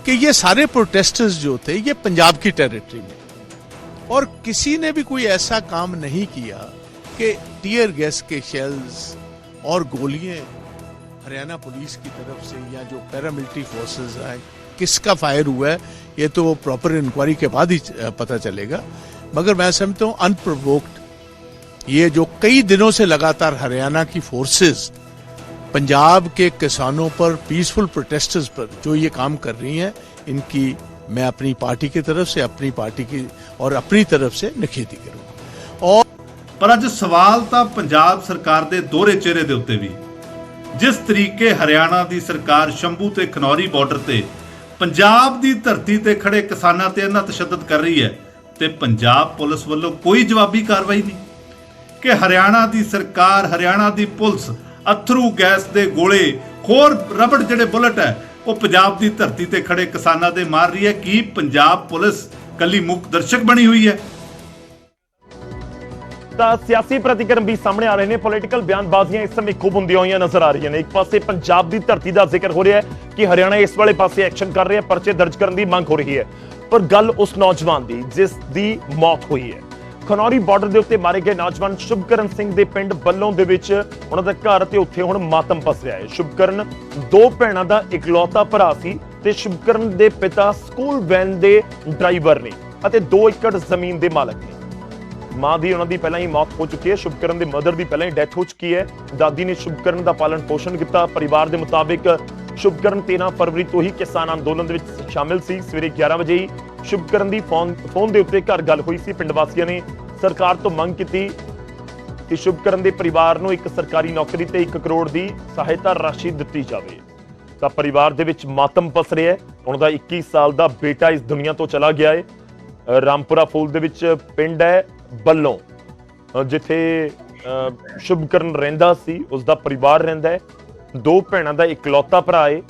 कि ये सारे प्रोटेस्टर्स जो थे, ये पंजाब की टेरिटरी में। और किसी ने भी कोई ऐसा काम नहीं किया कि टीयर गैस के शेल्स और गोलियाँ हरियाणा पुलिस की तरफ़ से या जो पैरामिलिट्री फोर्सेस आए, किसका फायर हुआ है, ये तो प्रॉपर इंक्वायरी के बाद ही पता चलेगा। मगर मैं समझता हूँ अनप्रोवोक्ड ये जो कई दिनों से लगातार हरियाणा की फोर्सेस पंजाब के किसानों पर पीसफुल प्रोटेस्टर्स पर जो ये काम कर रही हैं, इनकी मैं अपनी पार्टी की तरफ़ से, अपनी पार्टी की और अपनी तरफ़ से निखेती करूँगा। और ਪਰ ਅੱਜ ਸਵਾਲ ਤਾਂ ਪੰਜਾਬ ਸਰਕਾਰ ਦੇ ਦੋਹਰੇ ਚਿਹਰੇ ਦੇ ਉੱਤੇ ਵੀ। ਜਿਸ ਤਰੀਕੇ ਹਰਿਆਣਾ ਦੀ ਸਰਕਾਰ ਸ਼ੰਭੂ ਤੇ ਖਨੌਰੀ ਬਾਰਡਰ ਤੇ ਪੰਜਾਬ ਦੀ ਧਰਤੀ ਤੇ ਖੜੇ ਕਿਸਾਨਾਂ ਤੇ ਇਹਨਾਂ ਤਸ਼ੱਦਦ ਕਰ ਰਹੀ ਹੈ ਤੇ ਪੰਜਾਬ ਪੁਲਿਸ ਵੱਲੋਂ ਕੋਈ ਜਵਾਬੀ ਕਾਰਵਾਈ ਨਹੀਂ। ਕਿ ਹਰਿਆਣਾ ਦੀ ਸਰਕਾਰ, ਹਰਿਆਣਾ ਦੀ ਪੁਲਿਸ ਅਥਰੂ ਗੈਸ ਦੇ ਗੋਲੇ, ਹੋਰ ਰਬੜ ਜਿਹੜੇ ਬੁਲਟ ਹੈ, ਉਹ ਪੰਜਾਬ ਦੀ ਧਰਤੀ ਤੇ ਖੜੇ ਕਿਸਾਨਾਂ ਦੇ ਮਾਰ ਰਹੀ ਹੈ। ਕੀ ਪੰਜਾਬ ਪੁਲਿਸ ਕੱਲੀ ਮੁੱਖ ਦਰਸ਼ਕ ਬਣੀ ਹੋਈ ਹੈ? ਤਾਂ ਸਿਆਸੀ ਪ੍ਰਤੀਕਰਮ ਵੀ ਸਾਹਮਣੇ ਆ ਰਹੇ ਨੇ। ਪੋਲੀਟੀਕਲ ਬਿਆਨਬਾਜ਼ੀਆਂ ਇਸ ਸਮੇਂ ਖੂਬ ਹੁੰਦੀਆਂ ਹੋਈਆਂ ਨਜ਼ਰ ਆ ਰਹੀਆਂ ਨੇ। ਇੱਕ ਪਾਸੇ ਪੰਜਾਬ ਦੀ ਧਰਤੀ ਦਾ ਜ਼ਿਕਰ ਹੋ ਰਿਹਾ ਹੈ ਕਿ ਹਰਿਆਣਾ ਇਸ ਵਾਲੇ ਪਾਸੇ ਐਕਸ਼ਨ ਕਰ ਰਿਹਾ, ਪਰਚੇ ਦਰਜ ਕਰਨ ਦੀ ਮੰਗ ਹੋ ਰਹੀ ਹੈ। ਪਰ ਗੱਲ ਉਸ ਨੌਜਵਾਨ ਦੀ, ਜਿਸ ਦੀ ਮੌਤ ਹੋਈ ਹੈ। ਖਨੌਰੀ ਬਾਰਡਰ ਦੇ ਉੱਤੇ ਮਾਰੇ ਗਏ ਨੌਜਵਾਨ ਸ਼ੁਭਕਰਨ ਸਿੰਘ ਦੇ ਪਿੰਡ ਬੱਲੋਂ ਦੇ ਵਿੱਚ ਉਹਨਾਂ ਦਾ ਘਰ ਤੇ ਉੱਥੇ ਹੁਣ ਮਾਤਮ ਪਸ ਹੈ। ਸ਼ੁਭਕਰਨ ਦੋ ਭੈਣਾਂ ਦਾ ਇਕਲੌਤਾ ਭਰਾ ਸੀ ਤੇ ਸ਼ੁਭਕਰਨ ਦੇ ਪਿਤਾ ਸਕੂਲ ਵੈਨ ਦੇ ਡਰਾਈਵਰ ਨੇ ਅਤੇ 2 ਏਕੜ ਜ਼ਮੀਨ ਦੇ ਮਾਲਕ ਨੇ। ਮਾਂ ਦੀ ਉਹਨਾਂ ਦੀ ਪਹਿਲਾਂ ਹੀ ਮੌਤ ਹੋ ਚੁੱਕੀ ਹੈ। ਸ਼ੁਭਕਰਨ ਦੇ ਮਦਰ ਦੀ ਪਹਿਲਾਂ ਹੀ ਡੈਥ ਹੋ ਚੁੱਕੀ ਹੈ। ਦਾਦੀ ਨੇ ਸ਼ੁਭਕਰਨ ਦਾ ਪਾਲਣ ਪੋਸ਼ਣ ਕੀਤਾ। ਪਰਿਵਾਰ ਦੇ ਮੁਤਾਬਿਕ ਸ਼ੁਭਕਰਨ 13 ਫਰਵਰੀ ਤੋਂ ਹੀ ਕਿਸਾਨ ਅੰਦੋਲਨ ਦੇ ਵਿੱਚ ਸ਼ਾਮਿਲ ਸੀ। ਸਵੇਰੇ 11 ਵਜੇ ਹੀ ਸ਼ੁਭਕਰਨ ਦੀ ਫੋਨ ਫੋਨ ਦੇ ਉੱਤੇ ਘਰ ਗੱਲ ਹੋਈ ਸੀ। ਪਿੰਡ ਵਾਸੀਆਂ ਨੇ ਸਰਕਾਰ ਤੋਂ ਮੰਗ ਕੀਤੀ ਕਿ ਸ਼ੁਭਕਰਨ ਦੇ ਪਰਿਵਾਰ ਨੂੰ ਇੱਕ ਸਰਕਾਰੀ ਨੌਕਰੀ ਤੇ 1 ਕਰੋੜ ਦੀ ਸਹਾਇਤਾ ਰਾਸ਼ੀ ਦਿੱਤੀ ਜਾਵੇ। ਤਾਂ ਪਰਿਵਾਰ ਦੇ ਵਿੱਚ ਮਾਤਮ ਪਸ ਰਿਹਾ ਹੈ। ਉਹਨਾਂ ਦਾ 21 ਸਾਲ ਦਾ ਬੇਟਾ ਇਸ ਦੁਨੀਆ ਤੋਂ ਚਲਾ ਗਿਆ ਹੈ। ਰਾਮਪੁਰਾ ਫੂਲ ਦੇ ਵਿੱਚ ਪਿੰਡ ਹੈ। ਬੱਲੋਂ ਅ, ਜਿੱਥੇ ਸ਼ੁਭਕਰਨ ਰਹਿੰਦਾ ਸੀ ਉਸ ਦਾ ਪਰਿਵਾਰ ਰਹਿੰਦਾ ਹੈ ਦੋ ਭੈਣਾਂ ਦਾ ਇਕਲੌਤਾ ਭਰਾ ਹੈ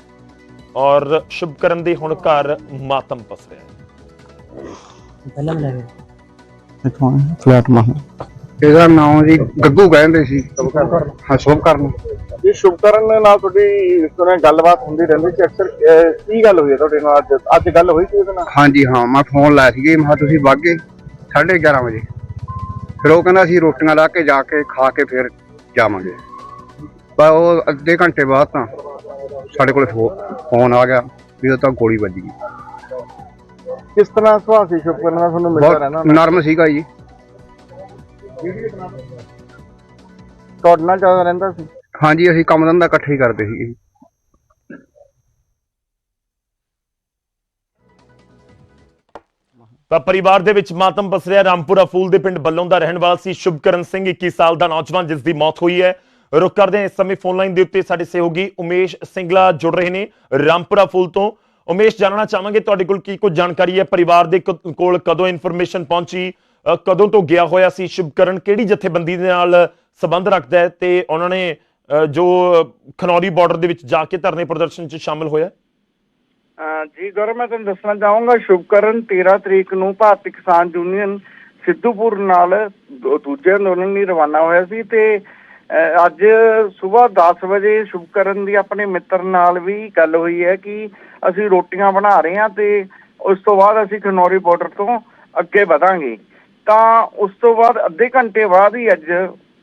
ਔਰ ਸ਼ੁਭਕਰਨ ਦੇ ਹੁਣ ਘਰ ਮਾਤਮ ਪਸ ਰਿਹਾ ਹੈ। ਫਲੈਟ ਮਾ ਇਹਦਾ ਨਾਮ ਜੀ ਗੱਗੂ ਕਹਿੰਦੇ ਸੀ। ਹਾਂ ਸ਼ੋਭ ਕਰਨ ਜੀ ਸ਼ੁਭਕਰਨ ਨਾਲ ਤੁਹਾਡੀ ਸੁਣਿਆ ਗੱਲਬਾਤ ਹੁੰਦੀ ਰਹਿੰਦੀ ਸੀ ਅਕਸਰ ਕੀ ਗੱਲ ਹੋਈ ਹੈ ਤੁਹਾਡੇ ਨਾਲ? ਅੱਜ ਅੱਜ ਗੱਲ ਹੋਈ ਸੀ ਉਹਦੇ ਨਾਲ? ਹਾਂਜੀ ਹਾਂ ਮੈਂ ਫੋਨ ਲਾਇਆ ਸੀ ਮੈਂ ਕਿਹਾ ਤੁਸੀਂ ਵਾਗੇ 11:30 ਵਜੇ। ਫਿਰ ਉਹ ਕਹਿੰਦਾ ਅਸੀਂ ਰੋਟੀਆਂ ਲਾ ਕੇ ਜਾ ਕੇ ਖਾ ਕੇ ਫਿਰ ਜਾਵਾਂਗੇ। ਪਰ ਉਹ ਅੱਧੇ ਘੰਟੇ ਬਾਅਦ ਤਾਂ ਸਾਡੇ ਕੋਲ ਫੋਨ ਆ ਗਿਆ ਵੀ ਉਹ ਤਾਂ ਗੋਲੀ ਵੱਜ ਗਈ। ਕਿਸ ਤਰ੍ਹਾਂ ਸੁਭਾਅ ਸੀ ਸ਼ੁਭਕਰਨ ਦਾ? ਤੁਹਾਨੂੰ ਮਿਲਦਾ ਰਹਿਣਾ। ਬਹੁਤ ਨਰਮ ਸੀਗਾ ਜੀ। ਤੁਹਾਡੇ ਨਾਲ ਜ਼ਿਆਦਾ ਰਹਿੰਦਾ ਸੀ? ਹਾਂਜੀ ਅਸੀਂ ਕੰਮ ਧੰਦਾ ਇਕੱਠੇ ਹੀ ਕਰਦੇ ਸੀਗੇ ਜੀ। ਤਾਂ ਪਰਿਵਾਰ ਦੇ ਵਿੱਚ ਮਾਤਮ ਪਸਰਿਆ ਰਾਮਪੁਰਾ ਫੂਲ ਦੇ ਪਿੰਡ ਬੱਲੋਂ ਦਾ ਰਹਿਣ ਵਾਲਾ ਸੀ ਸ਼ੁਭਕਰਨ ਸਿੰਘ 21 ਸਾਲ ਦਾ ਨੌਜਵਾਨ, ਜਿਸ ਦੀ ਮੌਤ ਹੋਈ ਹੈ। ਰੁਕ ਕਰਦੇ ਹਾਂ ਇਸ ਸਮੇਂ ਫੋਨ ਲਾਈਨ ਦੇ ਉੱਤੇ ਸਾਡੇ ਸਹਿਯੋਗੀ ਉਮੇਸ਼ ਸਿੰਗਲਾ ਜੁੜ ਰਹੇ ਨੇ ਰਾਮਪੁਰਾ ਫੂਲ ਤੋਂ। ਉਮੇਸ਼ ਜਾਣਨਾ ਚਾਹਾਂਗੇ ਤੁਹਾਡੇ ਕੋਲ ਕੀ ਕੁਝ ਜਾਣਕਾਰੀ ਹੈ? ਪਰਿਵਾਰ ਦੇ ਕ- ਕੋਲ ਕਦੋਂ ਇਨਫੋਰਮੇਸ਼ਨ ਪਹੁੰਚੀ? ਕਦੋਂ ਤੋਂ ਗਿਆ ਹੋਇਆ ਸੀ ਸ਼ੁਭਕਰਨ? ਕਿਹੜੀ ਜਥੇਬੰਦੀ ਦੇ ਨਾਲ ਸੰਬੰਧ ਰੱਖਦਾ ਹੈ? ਤੇ ਉਹਨਾਂ ਨੇ ਜੋ ਖਨੌਰੀ ਬਾਰਡਰ ਦੇ ਵਿੱਚ ਜਾ ਕੇ ਧਰਨੇ ਪ੍ਰਦਰਸ਼ਨ 'ਚ ਸ਼ਾਮਲ ਹੋਇਆ ਜੀ ਗੌਰਵ, ਮੈਂ ਤੁਹਾਨੂੰ ਦੱਸਣਾ ਚਾਹੂੰਗਾ, ਸ਼ੁਭਕਰਨ 13 ਤਰੀਕ ਨੂੰ ਭਾਰਤੀ ਕਿਸਾਨ ਯੂਨੀਅਨ ਸਿੱਧੂਪੁਰ ਨਾਲ ਦੂਜੇ ਅੰਦੋਲਨ ਲਈ ਰਵਾਨਾ ਹੋਇਆ ਸੀ ਤੇ ਅੱਜ ਸਵੇਰ 10 ਵਜੇ ਸ਼ੁਭਕਰਨ ਦੀ ਆਪਣੇ ਮਿੱਤਰ ਨਾਲ ਵੀ ਗੱਲ ਹੋਈ ਹੈ ਕਿ ਅਸੀਂ ਰੋਟੀਆਂ ਬਣਾ ਰਹੇ ਹਾਂ ਤੇ ਉਸ ਤੋਂ ਬਾਅਦ ਅਸੀਂ ਖਨੌਰੀ ਬਾਰਡਰ ਤੋਂ ਅੱਗੇ ਵਧਾਂਗੇ। ਤਾਂ ਉਸ ਤੋਂ ਬਾਅਦ ਅੱਧੇ ਘੰਟੇ ਬਾਅਦ ਹੀ ਅੱਜ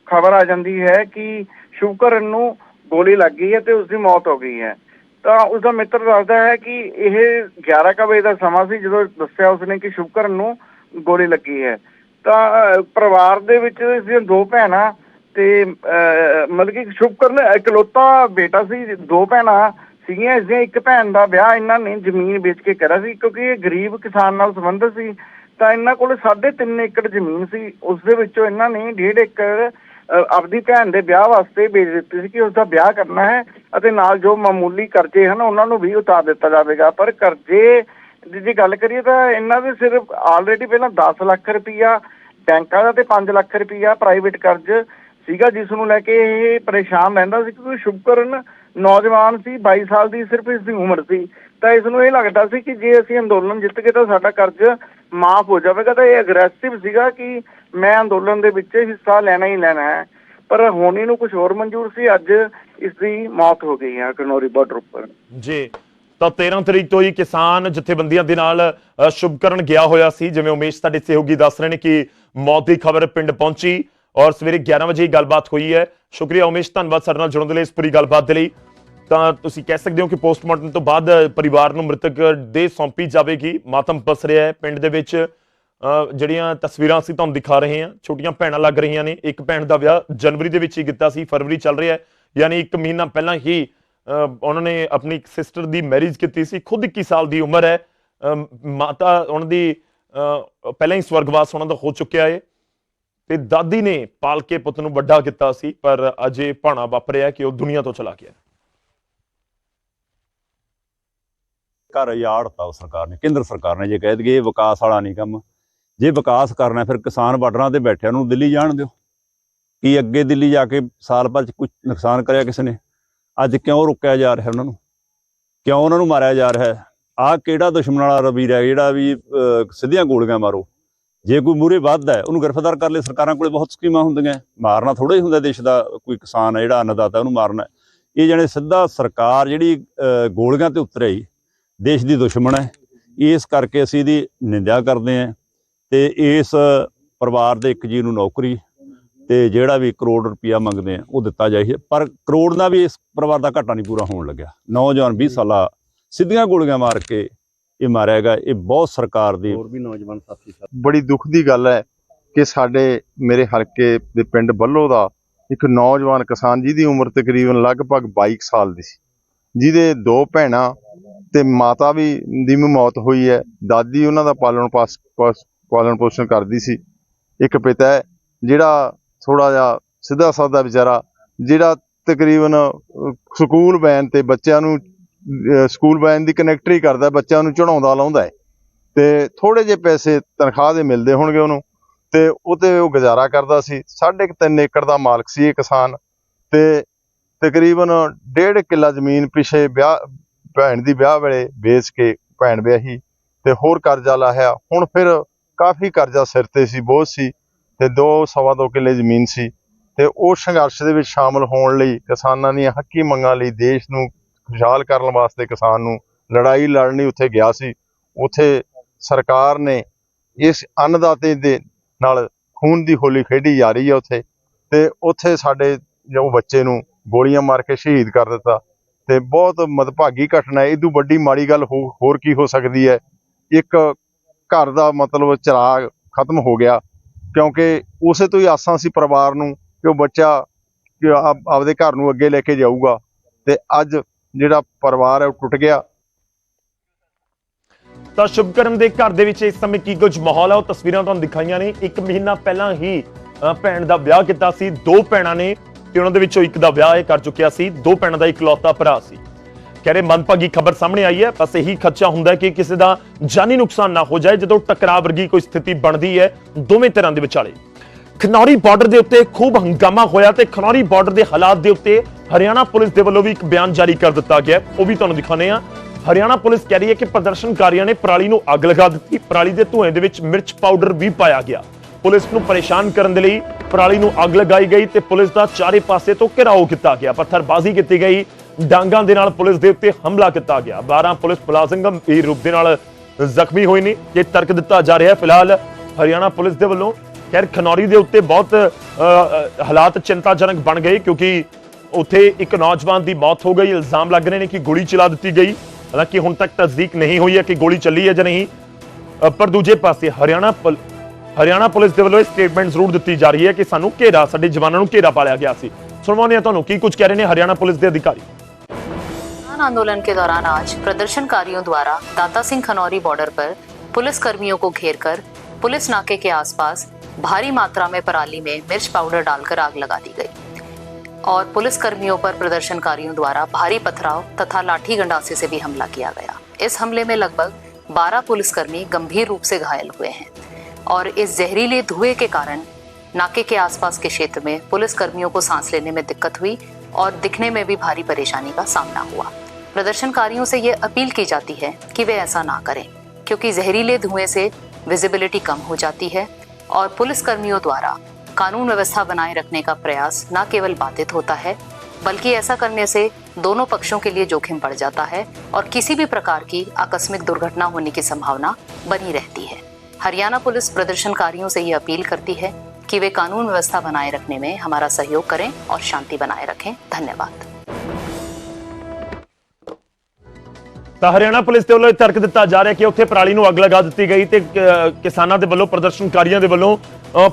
ਖਬਰ ਆ ਜਾਂਦੀ ਹੈ ਕਿ ਸ਼ੁਭਕਰਨ ਨੂੰ ਗੋਲੀ ਲੱਗ ਗਈ ਹੈ ਤੇ ਉਸ ਦੀ ਮੌਤ ਹੋ ਗਈ ਹੈ। ਤਾਂ ਉਸ ਦਾ ਮਿੱਤਰ ਦੱਸਦਾ ਹੈ ਕਿ ਇਹ 11 ਕੁ ਵਜੇ ਦਾ ਸਮਾਂ ਸੀ ਜਦੋਂ ਦੱਸਿਆ ਉਸਨੇ ਕਿ ਸ਼ੁਭਕਰਨ ਨੂੰ ਗੋਲੀ ਲੱਗੀ ਹੈ। ਤਾਂ ਪਰਿਵਾਰ ਦੇ ਵਿੱਚ ਇਸ ਦੀਆਂ ਦੋ ਭੈਣਾਂ ਤੇ ਅਹ, ਮਤਲਬ ਕਿ ਸ਼ੁਭਕਰਨ ਇਕਲੌਤਾ ਬੇਟਾ ਸੀ ਦੋ ਭੈਣਾਂ ਸੀਗੀਆਂ। ਇਸ ਦੀਆਂ ਇੱਕ ਭੈਣ ਦਾ ਵਿਆਹ ਇਹਨਾਂ ਨੇ ਜ਼ਮੀਨ ਵੇਚ ਕੇ ਕਰਿਆ ਸੀ ਕਿਉਂਕਿ ਇਹ ਗਰੀਬ ਕਿਸਾਨ ਨਾਲ ਸੰਬੰਧਿਤ ਸੀ। ਤਾਂ ਇਹਨਾਂ ਕੋਲ 3.5 ਏਕੜ ਜ਼ਮੀਨ ਸੀ। ਉਸ ਦੇ ਵਿੱਚੋਂ ਇਹਨਾਂ ਨੇ 1.5 ਏਕੜ ਆਪਦੀ ਭੈਣ ਦੇ ਵਿਆਹ ਵਾਸਤੇ ਵੇਚ ਦਿੱਤੀ ਸੀ ਕਿ ਉਸ ਦਾ ਵਿਆਹ ਕਰਨਾ ਹੈ ਅਤੇ ਨਾਲ ਜੋ ਮਾਮੂਲੀ ਕਰਜ਼ੇ ਹਨ, ਉਹਨਾਂ ਨੂੰ ਵੀ ਉਤਾਰ ਦਿੱਤਾ ਜਾਵੇਗਾ। ਪਰ ਕਰਜ਼ੇ ਦੀ ਜੇ ਗੱਲ ਕਰੀਏ ਤਾਂ ਇਹਨਾਂ ਦੇ ਸਿਰਫ ਆਲਰੇਡੀ ਪਹਿਲਾਂ 10 ਲੱਖ ਰੁਪਈਆ ਬੈਂਕਾਂ ਦਾ ਤੇ 5 ਲੱਖ ਰੁਪਈਆ ਪ੍ਰਾਈਵੇਟ ਕਰਜ਼ ਸੀਗਾ, ਜਿਸ ਨੂੰ ਲੈ ਕੇ ਇਹ ਪਰੇਸ਼ਾਨ ਰਹਿੰਦਾ ਸੀ ਕਿਉਂਕਿ ਸ਼ੁਭਕਰਨ ਨੌਜਵਾਨ ਸੀ 22 ਸਾਲ ਦੀ ਸਿਰਫ ਇਸ ਦੀ ਉਮਰ ਸੀ। ਤਾਂ ਇਸ ਨੂੰ ਇਹ ਲੱਗਦਾ ਸੀ ਕਿ ਜੇ ਅਸੀਂ ਅੰਦੋਲਨ ਜਿੱਤ ਗਏ ਤਾਂ ਸਾਡਾ ਕਰਜ਼ ਮਾਫ ਹੋ ਜਾਵੇਗਾ। ਤਾਂ ਇਹ ਅਗਰੈਸਿਵ ਸੀਗਾ ਕਿ ਮੈਂ ਅੰਦੋਲਨ ਦੇ ਵਿੱਚ ਹਿੱਸਾ ਲੈਣਾ ਹੀ ਲੈਣਾ ਹੈ। ਪਰ ਹੋਣੀ ਨੂੰ ਕੁਝ ਹੋਰ ਮਨਜ਼ੂਰ ਸੀ, ਅੱਜ ਇਸ ਦੀ ਮੌਤ ਹੋ ਗਈ ਹੈ ਕਨੌਰੀ ਬਾਰਡਰ ਉੱਪਰ। ਜੀ, ਤਾਂ 13 ਤਰੀਕ ਤੋਂ ਹੀ ਕਿਸਾਨ ਜਥੇਬੰਦੀਆਂ ਦੇ ਨਾਲ ਸ਼ੁਭਕਰਨ ਗਿਆ ਹੋਇਆ ਸੀ। ਜਿਵੇਂ ਉਮੇਸ਼ ਸਾਡੇ ਸਹਿਯੋਗੀ ਦੱਸ ਰਹੇ ਨੇ ਕਿ ਮੌਤ ਦੀ ਖਬਰ ਪਿੰਡ ਪਹੁੰਚੀ ਔਰ ਸਵੇਰੇ 11 ਵਜੇ ਗੱਲਬਾਤ ਹੋਈ ਹੈ। ਸ਼ੁਕਰੀਆ ਉਮੇਸ਼, ਧੰਨਵਾਦ ਸਾਡੇ ਨਾਲ ਜੁੜਨ ਦੇ ਲਈ ਇਸ ਪੂਰੀ ਗੱਲਬਾਤ ਦੇ ਲਈ। ਤਾਂ ਤੁਸੀਂ ਕਹਿ ਸਕਦੇ ਹੋ ਕਿ ਪੋਸਟਮਾਰਟਮ ਤੋਂ ਬਾਅਦ ਪਰਿਵਾਰ ਨੂੰ ਮ੍ਰਿਤਕ ਦੇ ਸੌਂਪੀ ਜਾਵੇਗੀ। ਮਾਤਮ ਪਸ ਰਿਹਾ ਹੈ ਪਿੰਡ ਦੇ ਵਿੱਚ। ਜਿਹੜੀਆਂ ਤਸਵੀਰਾਂ ਅਸੀਂ ਤੁਹਾਨੂੰ ਦਿਖਾ ਰਹੇ ਹਾਂ, ਛੋਟੀਆਂ ਭੈਣਾਂ ਲੱਗ ਰਹੀਆਂ ਨੇ। ਇੱਕ ਭੈਣ ਦਾ ਵਿਆਹ ਜਨਵਰੀ ਦੇ ਵਿੱਚ ਹੀ ਕੀਤਾ ਸੀ, ਫਰਵਰੀ ਚੱਲ ਰਿਹਾ ਹੈ। ਯਾਨੀ 1 ਮਹੀਨਾ ਪਹਿਲਾਂ ਹੀ ਉਹਨਾਂ ਨੇ ਆਪਣੀ ਇੱਕ ਸਿਸਟਰ ਦੀ ਮੈਰਿਜ ਕੀਤੀ ਸੀ। ਖੁਦ 21 ਸਾਲ ਦੀ ਉਮਰ ਹੈ। ਮਾਤਾ ਉਹਨਾਂ ਦੀ ਪਹਿਲਾਂ ਹੀ ਸਵਰਗਵਾਸ ਉਹਨਾਂ ਦਾ ਹੋ ਚੁੱਕਿਆ ਹੈ। ਤੇ ਦਾਦੀ ਨੇ ਪਾਲ ਕੇ ਪੁੱਤ ਨੂੰ ਵੱਡਾ ਕੀਤਾ ਸੀ, ਪਰ ਅਜੇ ਭਾਣਾ ਵਾਪਰਿਆ ਕਿ ਉਹ ਦੁਨੀਆ ਤੋਂ ਚਲਾ ਗਿਆ ਘਰ ਯਾੜਤਾ ਸਰਕਾਰ ਨੇ, ਕੇਂਦਰ ਸਰਕਾਰ ਨੇ ਜੇ ਕਹਿ ਦਈਏ ਵਿਕਾਸ ਵਾਲਾ ਨਹੀਂ ਕੰਮ। ਜੇ ਵਿਕਾਸ ਕਰਨਾ ਫਿਰ ਕਿਸਾਨ ਬਾਰਡਰਾਂ ਤੇ ਬੈਠਿਆਂ ਨੂੰ ਦਿੱਲੀ ਜਾਣ ਦਿਓ। ਕੀ ਅੱਗੇ ਦਿੱਲੀ ਜਾ ਕੇ ਸਾਲ ਭਰ ਚ ਕੁਝ ਨੁਕਸਾਨ ਕਰਿਆ ਕਿਸੇ ਨੇ? ਅੱਜ ਕਿਉਂ ਰੁਕਿਆ ਜਾ ਰਿਹਾ ਉਹਨਾਂ ਨੂੰ? ਕਿਉਂ ਉਹਨਾਂ ਨੂੰ ਮਾਰਿਆ ਜਾ ਰਿਹਾ ਹੈ? ਆਹ ਕਿਹੜਾ ਦੁਸ਼ਮਣ ਵਾਲਾ ਰਵੀਰ ਹੈ, ਜਿਹੜਾ ਵੀ ਸਿੱਧੀਆਂ ਗੋਲੀਆਂ ਮਾਰੋ? ਜੇ ਕੋਈ ਮੂਰੇ ਵੱਧਦਾ ਹੈ, ਉਹਨੂੰ ਗ੍ਰਿਫਤਾਰ ਕਰ ਲਈ ਸਰਕਾਰਾਂ ਕੋਲੇ ਬਹੁਤ ਸਕੀਮਾਂ ਹੁੰਦੀਆਂ ਮਾਰਨਾ ਥੋੜਾ ਹੀ ਹੁੰਦਾ ਦੇਸ਼ ਦਾ ਕੋਈ ਕਿਸਾਨ ਹੈ, ਜਿਹੜਾ ਅੰਨਦਾਤਾ, ਉਹਨੂੰ ਮਾਰਨਾ ਇਹ ਜਣੇ ਸਿੱਧਾ ਸਰਕਾਰ ਜਿਹੜੀ ਗੋਲੀਆਂ ਤੇ ਉਤਰ ਆਈ ਦੇਸ਼ ਦੀ ਦੁਸ਼ਮਣ ਹੈ। ਇਸ ਕਰਕੇ ਅਸੀਂ ਇਹਦੀ ਨਿੰਦਿਆ ਕਰਦੇ ਹਾਂ। ਤੇ ਇਸ ਪਰਿਵਾਰ ਦੇ ਇੱਕ ਜੀ ਨੂੰ ਨੌਕਰੀ ਤੇ ਜਿਹੜਾ ਵੀ ਕਰੋੜ ਰੁਪਇਆ ਮੰਗਦੇ ਆ, ਉਹ ਦਿੱਤਾ ਜਾਈਏ ਪਰ ਕਰੋੜ ਦਾ ਵੀ ਇਸ ਪਰਿਵਾਰ ਦਾ ਘਾਟਾ ਨਹੀਂ ਪੂਰਾ ਹੋਣ ਲੱਗਿਆ। ਨੌਜਵਾਨ 20 ਸਾਲਾ ਸਿੱਧੀਆਂ ਗੋਲੀਆਂ ਮਾਰ ਕੇ ਇਹ ਮਾਰਿਆ ਹੈਗਾ ਇਹ ਬਹੁਤ ਸਰਕਾਰ ਦੀ ਹੋਰ ਵੀ ਨੌਜਵਾਨ ਸਾਥੀ ਬੜੀ ਦੁੱਖ ਦੀ ਗੱਲ ਹੈ ਕਿ ਸਾਡੇ ਮੇਰੇ ਹਲਕੇ ਦੇ ਪਿੰਡ ਬੱਲੋ ਦਾ ਇੱਕ ਨੌਜਵਾਨ ਕਿਸਾਨ ਜਿਹਦੀ ਉਮਰ ਤਕਰੀਬਨ ਲਗਭਗ 22 ਕੁ ਸਾਲ ਦੀ ਸੀ। ਜਿਹਦੇ ਦੋ ਭੈਣਾਂ ਤੇ ਮਾਤਾ ਵੀ ਦੀ ਵੀ ਮੌਤ ਹੋਈ ਹੈ। ਦਾਦੀ ਉਹਨਾਂ ਦਾ ਪਾਲਣ ਪਾਸ ਪਾਸ- ਪਾਲਣ ਪੋਸ਼ਣ ਕਰਦੀ ਸੀ। ਇੱਕ ਪਿਤਾ ਹੈ, ਜਿਹੜਾ ਥੋੜਾ ਜਿਹਾ ਸਿੱਧਾ ਸਾਦਾ ਵਿਚਾਰਾ, ਜਿਹੜਾ ਤਕਰੀਬਨ ਸਕੂਲ ਵੈਨ ਤੇ ਬੱਚਿਆਂ ਨੂੰ ਸਕੂਲ ਵੈਨ ਦੀ ਕਨੈਕਟਰੀ ਕਰਦਾ, ਬੱਚਿਆਂ ਨੂੰ ਚੜਾਉਂਦਾ ਲਾਉਂਦਾ ਹੈ। ਤੇ ਥੋੜੇ ਜਿਹੇ ਪੈਸੇ ਤਨਖਾਹ ਦੇ ਮਿਲਦੇ ਹੋਣਗੇ ਉਹਨੂੰ। ਤੇ ਉਹ ਤੇ ਉਹ ਗੁਜ਼ਾਰਾ ਕਰਦਾ ਸੀ। ਸਾਢੇ ਕੁ ਤਿੰਨ ਏਕੜ ਦਾ ਮਾਲਕ ਸੀ ਇਹ ਕਿਸਾਨ। ਤੇ ਤਕਰੀਬਨ ਡੇਢ ਕਿੱਲਾ ਜ਼ਮੀਨ ਪਿਛੇ ਵਿਆਹ, ਭੈਣ ਦੀ ਵਿਆਹ ਵੇਲੇ ਵੇਚ ਕੇ ਭੈਣ ਵਿਆਹੀ। ਤੇ ਹੋਰ ਕਰਜ਼ਾ ਲਾਇਆ। ਹੁਣ ਫਿਰ ਕਾਫੀ ਕਰਜ਼ਾ ਸਿਰ ਤੇ ਸੀ ਬੋਝ ਸੀ ਤੇ ਦੋ ਸਵਾ ਦੋ ਕਿੱਲੇ ਜ਼ਮੀਨ ਸੀ ਤੇ ਉਹ ਸੰਘਰਸ਼ ਦੇ ਵਿੱਚ ਸ਼ਾਮਲ ਹੋਣ ਲਈ ਕਿਸਾਨਾਂ ਦੀਆਂ ਹੱਕੀ ਮੰਗਾਂ ਲਈ ਦੇਸ਼ ਨੂੰ ਖੁਸ਼ਹਾਲ ਕਰਨ ਵਾਸਤੇ ਕਿਸਾਨ ਨੂੰ ਲੜਾਈ ਲੜਨੀ ਉੱਥੇ ਗਿਆ ਸੀ। ਉੱਥੇ ਸਰਕਾਰ ਨੇ ਇਸ ਅੰਨਦਾਤੇ ਦੇ ਨਾਲ ਖੂਨ ਦੀ ਹੋਲੀ ਖੇਡੀ ਜਾ ਰਹੀ ਹੈ ਉੱਥੇ ਤੇ ਉੱਥੇ ਸਾਡੇ ਜੋ ਬੱਚੇ ਨੂੰ ਗੋਲੀਆਂ ਮਾਰ ਕੇ ਸ਼ਹੀਦ ਕਰ ਦਿੱਤਾ ਤੇ ਬਹੁਤ ਮਦਭਾਗੀ ਘਟਨਾ ਹੈ। ਇਦੋਂ ਵੱਡੀ ਮਾੜੀ ਗੱਲ ਹੋ- ਹੋਰ ਕੀ ਹੋ ਸਕਦੀ ਹੈ? ਇੱਕ ਘਰ ਦਾ ਮਤਲਬ ਚਿਰਾਗ ਖਤਮ ਹੋ ਗਿਆ ਕਿਉਂਕਿ ਉਸੇ ਤੋਂ ਹੀ ਆਸਾਂ ਸੀ ਪਰਿਵਾਰ ਨੂੰ ਕਿ ਉਹ ਬੱਚਾ ਆਪਦੇ ਘਰ ਨੂੰ ਅੱਗੇ ਲੈ ਕੇ ਜਾਊਗਾ ਤੇ ਅੱਜ ਜਿਹੜਾ ਪਰਿਵਾਰ ਹੈ ਉਹ ਟੁੱਟ ਗਿਆ। ਤਾਂ ਸ਼ੁਭਕਰਮ ਦੇ ਘਰ ਦੇ ਵਿੱਚ ਇਸ ਸਮੇਂ ਕੀ ਕੁਝ ਮਾਹੌਲ ਹੈ ਉਹ ਤਸਵੀਰਾਂ ਤੁਹਾਨੂੰ ਦਿਖਾਈਆਂ ਨੇ। ਇੱਕ ਮਹੀਨਾ ਪਹਿਲਾਂ ਹੀ ਅ, ਭੈਣ ਦਾ ਵਿਆਹ ਕੀਤਾ ਸੀ। ਦੋ ਭੈਣਾਂ ਨੇ ਤੇ ਉਹਨਾਂ ਦੇ ਵਿੱਚੋਂ ਇੱਕ ਦਾ ਵਿਆਹ ਇਹ ਕਰ ਚੁੱਕਿਆ ਸੀ। ਦੋ ਭੈਣਾਂ ਦਾ ਇਕਲੌਤਾ ਭਰਾ ਸੀ। ਕਹਿ ਰਹੇ ਮੰਦਭਾਗੀ ਖਬਰ ਸਾਹਮਣੇ ਆਈ ਹੈ। ਬਸ ਇਹੀ ਖਦਸ਼ਾ ਹੁੰਦਾ ਹੈ ਕਿ ਕਿਸੇ ਦਾ ਜਾਨੀ ਨੁਕਸਾਨ ਨਾ ਹੋ ਜਾਏ, ਜਦੋਂ ਟਕਰਾਅ ਵਰਗੀ ਕੋਈ ਸਥਿਤੀ ਬਣਦੀ ਹੈ ਦੋਵੇਂ ਤਰ੍ਹਾਂ ਦੇ ਵਿਚਾਲੇ। ਖਨੌਰੀ ਬਾਰਡਰ ਦੇ ਉੱਤੇ ਖੂਬ ਹੰਗਾਮਾ ਹੋਇਆ ਤੇ ਖਨੌਰੀ ਬਾਰਡਰ ਦੇ ਹਾਲਾਤ ਦੇ ਉੱਤੇ ਹਰਿਆਣਾ ਪੁਲਿਸ ਦੇ ਵੱਲੋਂ ਵੀ ਇੱਕ ਬਿਆਨ ਜਾਰੀ ਕਰ ਦਿੱਤਾ ਗਿਆ ਉਹ ਵੀ ਤੁਹਾਨੂੰ ਦਿਖਾਉਂਦੇ ਆ ਹਰਿਆਣਾ ਪੁਲਿਸ ਕਹਿ ਰਹੀ ਹੈ ਕਿ ਪ੍ਰਦਰਸ਼ਨਕਾਰੀਆਂ ਨੇ ਪਰਾਲੀ ਨੂੰ ਅੱਗ ਲਗਾ ਦਿੱਤੀ। ਪਰਾਲੀ ਦੇ ਧੂਏ ਦੇ ਵਿੱਚ ਮਿਰਚ ਪਾਊਡਰ ਵੀ ਪਾਇਆ ਗਿਆ। ਪੁਲਿਸ ਨੂੰ ਪਰੇਸ਼ਾਨ ਕਰਨ ਦੇ ਲਈ ਪਰਾਲੀ ਨੂੰ ਅੱਗ ਲਗਾਈ ਗਈ ਤੇ ਪੁਲਿਸ ਦਾ ਚਾਰੇ ਪਾਸੇ ਤੋਂ ਘਿਰਾਓ ਕੀਤਾ ਗਿਆ। ਪੱਥਰਬਾਜ਼ੀ ਕੀਤੀ ਗਈ। ਡਾਂਗਾਂ ਦੇ ਨਾਲ ਪੁਲਿਸ ਦੇ ਉੱਤੇ ਹਮਲਾ ਕੀਤਾ ਗਿਆ। 12 ਪੁਲਿਸ ਮੁਲਾਜ਼ਮ ਗੰਭੀਰ ਰੂਪ ਦੇ ਨਾਲ ਜ਼ਖਮੀ ਹੋਏ ਨੇ, ਇਹ ਤਰਕ ਦਿੱਤਾ ਜਾ ਰਿਹਾ ਹੈ। ਫਿਲਹਾਲ ਹਰਿਆਣਾ ਪੁਲਿਸ ਦੇ ਵੱਲੋਂ ਖੈਰ ਖਨੌਰੀ ਦੇ ਉੱਤੇ ਬਹੁਤ ਹਾਲਾਤ ਚਿੰਤਾਜਨਕ ਬਣ ਗਏ ਕਿਉਂਕਿ ਉੱਥੇ ਇੱਕ ਨੌਜਵਾਨ ਦੀ ਮੌਤ ਹੋ ਗਈ। ਇਲਜ਼ਾਮ ਲੱਗ ਰਹੇ ਨੇ ਕਿ ਗੋਲੀ ਚਲਾ ਦਿੱਤੀ ਗਈ। ਹਾਲਾਂਕਿ ਹੁਣ ਤੱਕ ਤਸਦੀਕ ਨਹੀਂ ਹੋਈ ਹੈ ਕਿ ਗੋਲੀ ਚੱਲੀ ਹੈ ਜਾਂ ਨਹੀਂ। ਪਰ ਦੂਜੇ ਪਾਸੇ ਹਰਿਆਣਾ ਪੁਲ- ਹਰਿਆਣਾ ਪੁਲਿਸ ਦੇ ਵੱਲੋਂ ਇਹ ਸਟੇਟਮੈਂਟ ਜ਼ਰੂਰ ਦਿੱਤੀ ਜਾ ਰਹੀ ਹੈ ਕਿ ਸਾਨੂੰ ਘੇਰਾ, ਸਾਡੇ ਜਵਾਨਾਂ ਨੂੰ ਘੇਰਾ ਪਾ ਲਿਆ ਗਿਆ ਸੀ। ਸੁਣਵਾਉਂਦੇ ਹਾਂ ਤੁਹਾਨੂੰ ਕੀ ਕੁਝ ਕਹਿ ਰਹੇ ਨੇ ਹਰਿਆਣਾ ਪੁਲਿਸ ਦੇ ਅਧਿਕਾਰੀ। किसान आंदोलन के दौरान आज प्रदर्शनकारियों द्वारा दाता सिंह खनौरी बॉर्डर पर पुलिस कर्मियों को घेर कर पुलिस नाके के आसपास भारी मात्रा में पराली में मिर्च पाउडर डालकर आग लगा दी गई। और पुलिस कर्मियों पर प्रदर्शनकारियों द्वारा भारी पथराव तथा लाठी गंडासे से भी हमला किया गया। इस हमले में लगभग 12 पुलिसकर्मी गंभीर रूप से घायल हुए हैं और इस जहरीले धुएँ के कारण नाके के आसपास के क्षेत्र में पुलिस कर्मियों को सांस लेने में दिक्कत हुई और दिखने में भी भारी परेशानी का सामना हुआ। प्रदर्शनकारियों से ये अपील की जाती है कि वे ऐसा ना करें, क्योंकि जहरीले धुएँ से विजिबिलिटी कम हो जाती है और पुलिस कर्मियों द्वारा कानून व्यवस्था बनाए रखने का प्रयास न केवल बाधित होता है, बल्कि ऐसा करने से दोनों पक्षों के लिए जोखिम बढ़ जाता है और किसी भी प्रकार की आकस्मिक दुर्घटना होने की संभावना बनी रहती है। हरियाणा पुलिस प्रदर्शनकारियों से ये अपील करती है कि वे कानून व्यवस्था बनाए रखने में हमारा सहयोग करें और शांति बनाए रखें। धन्यवाद। ਤਾਂ ਹਰਿਆਣਾ ਪੁਲਿਸ ਦੇ ਵੱਲੋਂ ਇਹ ਤਰਕ ਦਿੱਤਾ ਜਾ ਰਿਹਾ ਕਿ ਉੱਥੇ ਪਰਾਲੀ ਨੂੰ ਅੱਗ ਲਗਾ ਦਿੱਤੀ ਗਈ ਤੇ ਕਿਸਾਨਾਂ ਦੇ ਵੱਲੋਂ, ਪ੍ਰਦਰਸ਼ਨਕਾਰੀਆਂ ਦੇ ਵੱਲੋਂ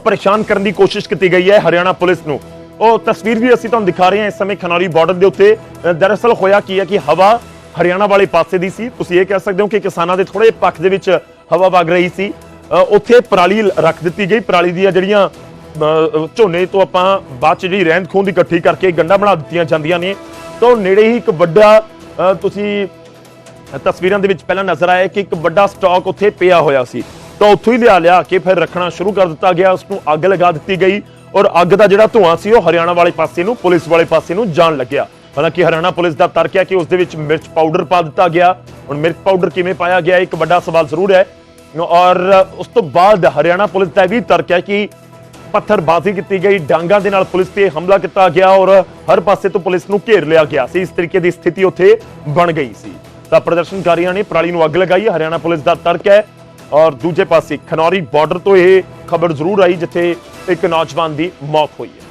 ਪਰੇਸ਼ਾਨ ਕਰਨ ਦੀ ਕੋਸ਼ਿਸ਼ ਕੀਤੀ ਗਈ ਹੈ ਹਰਿਆਣਾ ਪੁਲਿਸ ਨੂੰ। ਉਹ ਤਸਵੀਰ ਵੀ ਅਸੀਂ ਤੁਹਾਨੂੰ ਦਿਖਾ ਰਹੇ ਹਾਂ ਇਸ ਸਮੇਂ ਖਨੌਰੀ ਬਾਰਡਰ ਦੇ ਉੱਤੇ ਦਰਅਸਲ ਹੋਇਆ ਕੀ ਹੈ ਕਿ ਹਵਾ ਹਰਿਆਣਾ ਵਾਲੇ ਪਾਸੇ ਦੀ ਸੀ। ਤੁਸੀਂ ਇਹ ਕਹਿ ਸਕਦੇ ਹੋ ਕਿ ਕਿਸਾਨਾਂ ਦੇ ਥੋੜੇ ਪੱਖ ਦੇ ਵਿੱਚ ਹਵਾ ਵਗ ਰਹੀ ਸੀ। ਉੱਥੇ ਪਰਾਲੀ ਰੱਖ ਦਿੱਤੀ ਗਈ। ਪਰਾਲੀ ਦੀਆਂ ਜਿਹੜੀਆਂ ਝੋਨੇ ਤੋਂ ਆਪਾਂ ਬਾਅਦ ਚ ਜਿਹੜੀ ਰਹਿੰਦ ਖੂੰਦ ਇਕੱਠੀ ਕਰਕੇ ਗੰਡਾ ਬਣਾ ਦਿੱਤੀਆਂ ਜਾਂਦੀਆਂ ਨੇ। ਤਾਂ ਨੇੜੇ ਹੀ ਇੱਕ ਵੱਡਾ ਤੁਸੀਂ ਤਸਵੀਰਾਂ ਦੇ ਵਿੱਚ ਪਹਿਲਾਂ ਨਜ਼ਰ ਆਇਆ ਕਿ ਇੱਕ ਵੱਡਾ ਸਟਾਕ ਉੱਥੇ ਪਿਆ ਹੋਇਆ ਸੀ। ਤਾਂ ਉੱਥੋਂ ਹੀ ਲਿਆ ਲਿਆ ਕੇ ਫਿਰ ਰੱਖਣਾ ਸ਼ੁਰੂ ਕਰ ਦਿੱਤਾ ਗਿਆ। ਉਸ ਨੂੰ ਅੱਗ ਲਗਾ ਦਿੱਤੀ ਗਈ ਔਰ ਅੱਗ ਦਾ ਜਿਹੜਾ ਧੂਆਂ ਸੀ ਉਹ ਹਰਿਆਣਾ ਵਾਲੇ ਪਾਸੇ ਨੂੰ, ਪੁਲਿਸ ਵਾਲੇ ਪਾਸੇ ਨੂੰ ਜਾਣ ਲੱਗਿਆ। ਹਾਲਾਂਕਿ ਹਰਿਆਣਾ ਪੁਲਿਸ ਦਾ ਤਰਕ ਹੈ ਕਿ ਉਸ ਦੇ ਵਿੱਚ ਮਿਰਚ ਪਾਊਡਰ ਪਾ ਦਿੱਤਾ ਗਿਆ। ਹੁਣ ਮਿਰਚ ਪਾਊਡਰ ਕਿਵੇਂ ਪਾਇਆ ਗਿਆ, ਇੱਕ ਵੱਡਾ ਸਵਾਲ ਜ਼ਰੂਰ ਹੈ। ਔਰ ਉਸ ਤੋਂ ਬਾਅਦ ਹਰਿਆਣਾ ਪੁਲਿਸ ਦਾ ਇਹ ਵੀ ਤਰਕ ਹੈ ਕਿ ਪੱਥਰਬਾਜ਼ੀ ਕੀਤੀ ਗਈ। ਡਾਂਗਾਂ ਦੇ ਨਾਲ ਪੁਲਿਸ ਤੇ ਹਮਲਾ ਕੀਤਾ ਗਿਆ ਔਰ ਹਰ ਪਾਸੇ ਤੋਂ ਪੁਲਿਸ ਨੂੰ ਘੇਰ ਲਿਆ ਗਿਆ ਸੀ। ਇਸ ਤਰੀਕੇ ਦੀ ਸਥਿਤੀ ਉੱਥੇ ਬਣ ਗਈ ਸੀ। ਤਾਂ ਪ੍ਰਦਰਸ਼ਨਕਾਰੀਆਂ ਨੇ ਪਰਾਲੀ ਨੂੰ ਅੱਗ ਲਗਾਈ ਹੈ ਹਰਿਆਣਾ ਪੁਲਿਸ ਦਾ ਤਰਕ ਹੈ ਔਰ ਦੂਜੇ ਪਾਸੇ ਖਨੌਰੀ ਬਾਰਡਰ ਤੋਂ ਇਹ ਖਬਰ ਜ਼ਰੂਰ ਆਈ ਜਿੱਥੇ ਇੱਕ ਨੌਜਵਾਨ ਦੀ ਮੌਤ ਹੋਈ ਹੈ।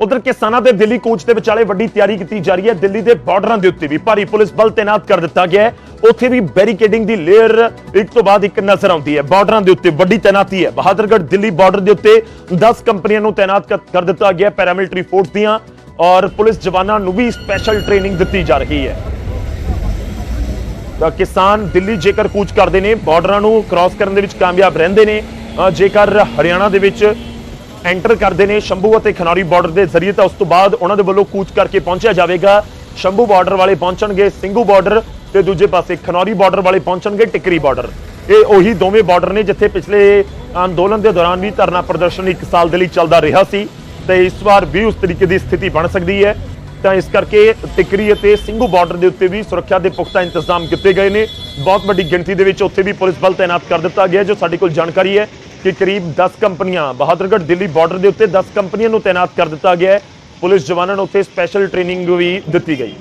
ਉਧਰ ਕਿਸਾਨਾਂ ਦੇ ਦਿੱਲੀ ਕੂਚ ਦੇ ਵਿਚਾਲੇ ਵੱਡੀ ਤਿਆਰੀ ਕੀਤੀ ਜਾ ਰਹੀ ਹੈ। ਦਿੱਲੀ ਦੇ ਬਾਰਡਰਾਂ ਦੇ ਉੱਤੇ ਵੀ ਭਾਰੀ ਪੁਲਿਸ ਬਲ ਤਾਇਨਾਤ ਕਰ ਦਿੱਤਾ ਗਿਆ ਹੈ। ਉੱਥੇ ਵੀ ਬੈਰੀਕੇਡਿੰਗ ਦੀ ਲੇਅਰ ਇੱਕ ਤੋਂ ਬਾਅਦ ਇੱਕ ਨਜ਼ਰ ਆਉਂਦੀ ਹੈ। ਬਾਰਡਰਾਂ ਦੇ ਉੱਤੇ ਵੱਡੀ ਤਾਇਨਾਤੀ ਹੈ। ਬਹਾਦਰਗੜ੍ਹ ਦਿੱਲੀ ਬਾਰਡਰ ਦੇ ਉੱਤੇ 10 ਕੰਪਨੀਆਂ ਨੂੰ ਤਾਇਨਾਤ ਕਰ- ਦਿੱਤਾ ਗਿਆ ਪੈਰਾਮਿਲਟਰੀ ਫੋਰਸ ਦੀਆਂ ਔਰ ਪੁਲਿਸ ਜਵਾਨਾਂ ਨੂੰ ਵੀ ਸਪੈਸ਼ਲ ਟ੍ਰੇਨਿੰਗ ਦਿੱਤੀ ਜਾ ਰਹੀ ਹੈ। ਤਾਂ ਕਿਸਾਨ ਦਿੱਲੀ ਜੇਕਰ ਕੂਚ ਕਰਦੇ ਨੇ, ਬਾਰਡਰਾਂ ਨੂੰ ਕ੍ਰਾਸ ਕਰਨ ਦੇ ਵਿੱਚ ਕਾਮਯਾਬ ਰਹਿੰਦੇ ਨੇ ਜੇਕਰ ਹਰਿਆਣਾ ਦੇ ਵਿੱਚ ਐਂਟਰ ਕਰਦੇ ਨੇ ਸ਼ੰਭੂ ਅਤੇ ਖਨੌਰੀ ਬਾਰਡਰ ਦੇ ਜ਼ਰੀਏ, ਤਾਂ ਉਸ ਤੋਂ ਬਾਅਦ ਉਹਨਾਂ ਦੇ ਵੱਲੋਂ ਕੂਚ ਕਰਕੇ ਪਹੁੰਚਿਆ ਜਾਵੇਗਾ। ਸ਼ੰਭੂ ਬਾਰਡਰ ਵਾਲੇ ਪਹੁੰਚਣਗੇ ਸਿੰਘੂ ਬਾਰਡਰ ਤੇ ਦੂਜੇ ਪਾਸੇ ਖਨੌਰੀ ਬਾਰਡਰ ਵਾਲੇ ਪਹੁੰਚਣਗੇ ਟਿਕਰੀ ਬਾਰਡਰ। ਇਹ ਉਹੀ ਦੋਵੇਂ ਬਾਰਡਰ ਨੇ ਜਿੱਥੇ ਪਿਛਲੇ ਅੰਦੋਲਨ ਦੇ ਦੌਰਾਨ ਵੀ ਧਰਨਾ ਪ੍ਰਦਰਸ਼ਨ ਇੱਕ ਸਾਲ ਦੇ ਲਈ ਚੱਲਦਾ ਰਿਹਾ ਸੀ, ਤੇ ਇਸ ਵਾਰ ਵੀ ਉਸ ਤਰੀਕੇ ਦੀ ਸਥਿਤੀ ਬਣ ਸਕਦੀ ਹੈ। ਤਾਂ ਇਸ ਕਰਕੇ ਟਿਕਰੀ ਅਤੇ ਸਿੰਘੂ ਬਾਰਡਰ ਦੇ ਉੱਤੇ ਵੀ ਸੁਰੱਖਿਆ ਦੇ ਪੁਖਤਾ ਇੰਤਜ਼ਾਮ ਕੀਤੇ ਗਏ ਨੇ। ਬਹੁਤ ਵੱਡੀ ਗਿਣਤੀ ਦੇ ਵਿੱਚ ਉੱਥੇ ਵੀ ਪੁਲਿਸ ਬਲ ਤਾਇਨਾਤ ਕਰ ਦਿੱਤਾ ਗਿਆ, ਜੋ ਸਾਡੇ ਕੋਲ ਜਾਣਕਾਰੀ ਹੈ। ਕਿ ਕਰੀਬ 10 ਕੰਪਨੀਆਂ, ਬਹਾਦਰਗੜ੍ਹ ਦਿੱਲੀ ਬਾਰਡਰ ਦੇ ਉੱਤੇ 10 ਕੰਪਨੀਆਂ ਨੂੰ ਤਾਇਨਾਤ ਕਰ ਦਿੱਤਾ ਗਿਆ ਹੈ। ਪੁਲਿਸ ਜਵਾਨਾਂ ਨੂੰ ਉੱਥੇ ਸਪੈਸ਼ਲ ਟ੍ਰੇਨਿੰਗ ਵੀ ਦਿੱਤੀ ਗਈ।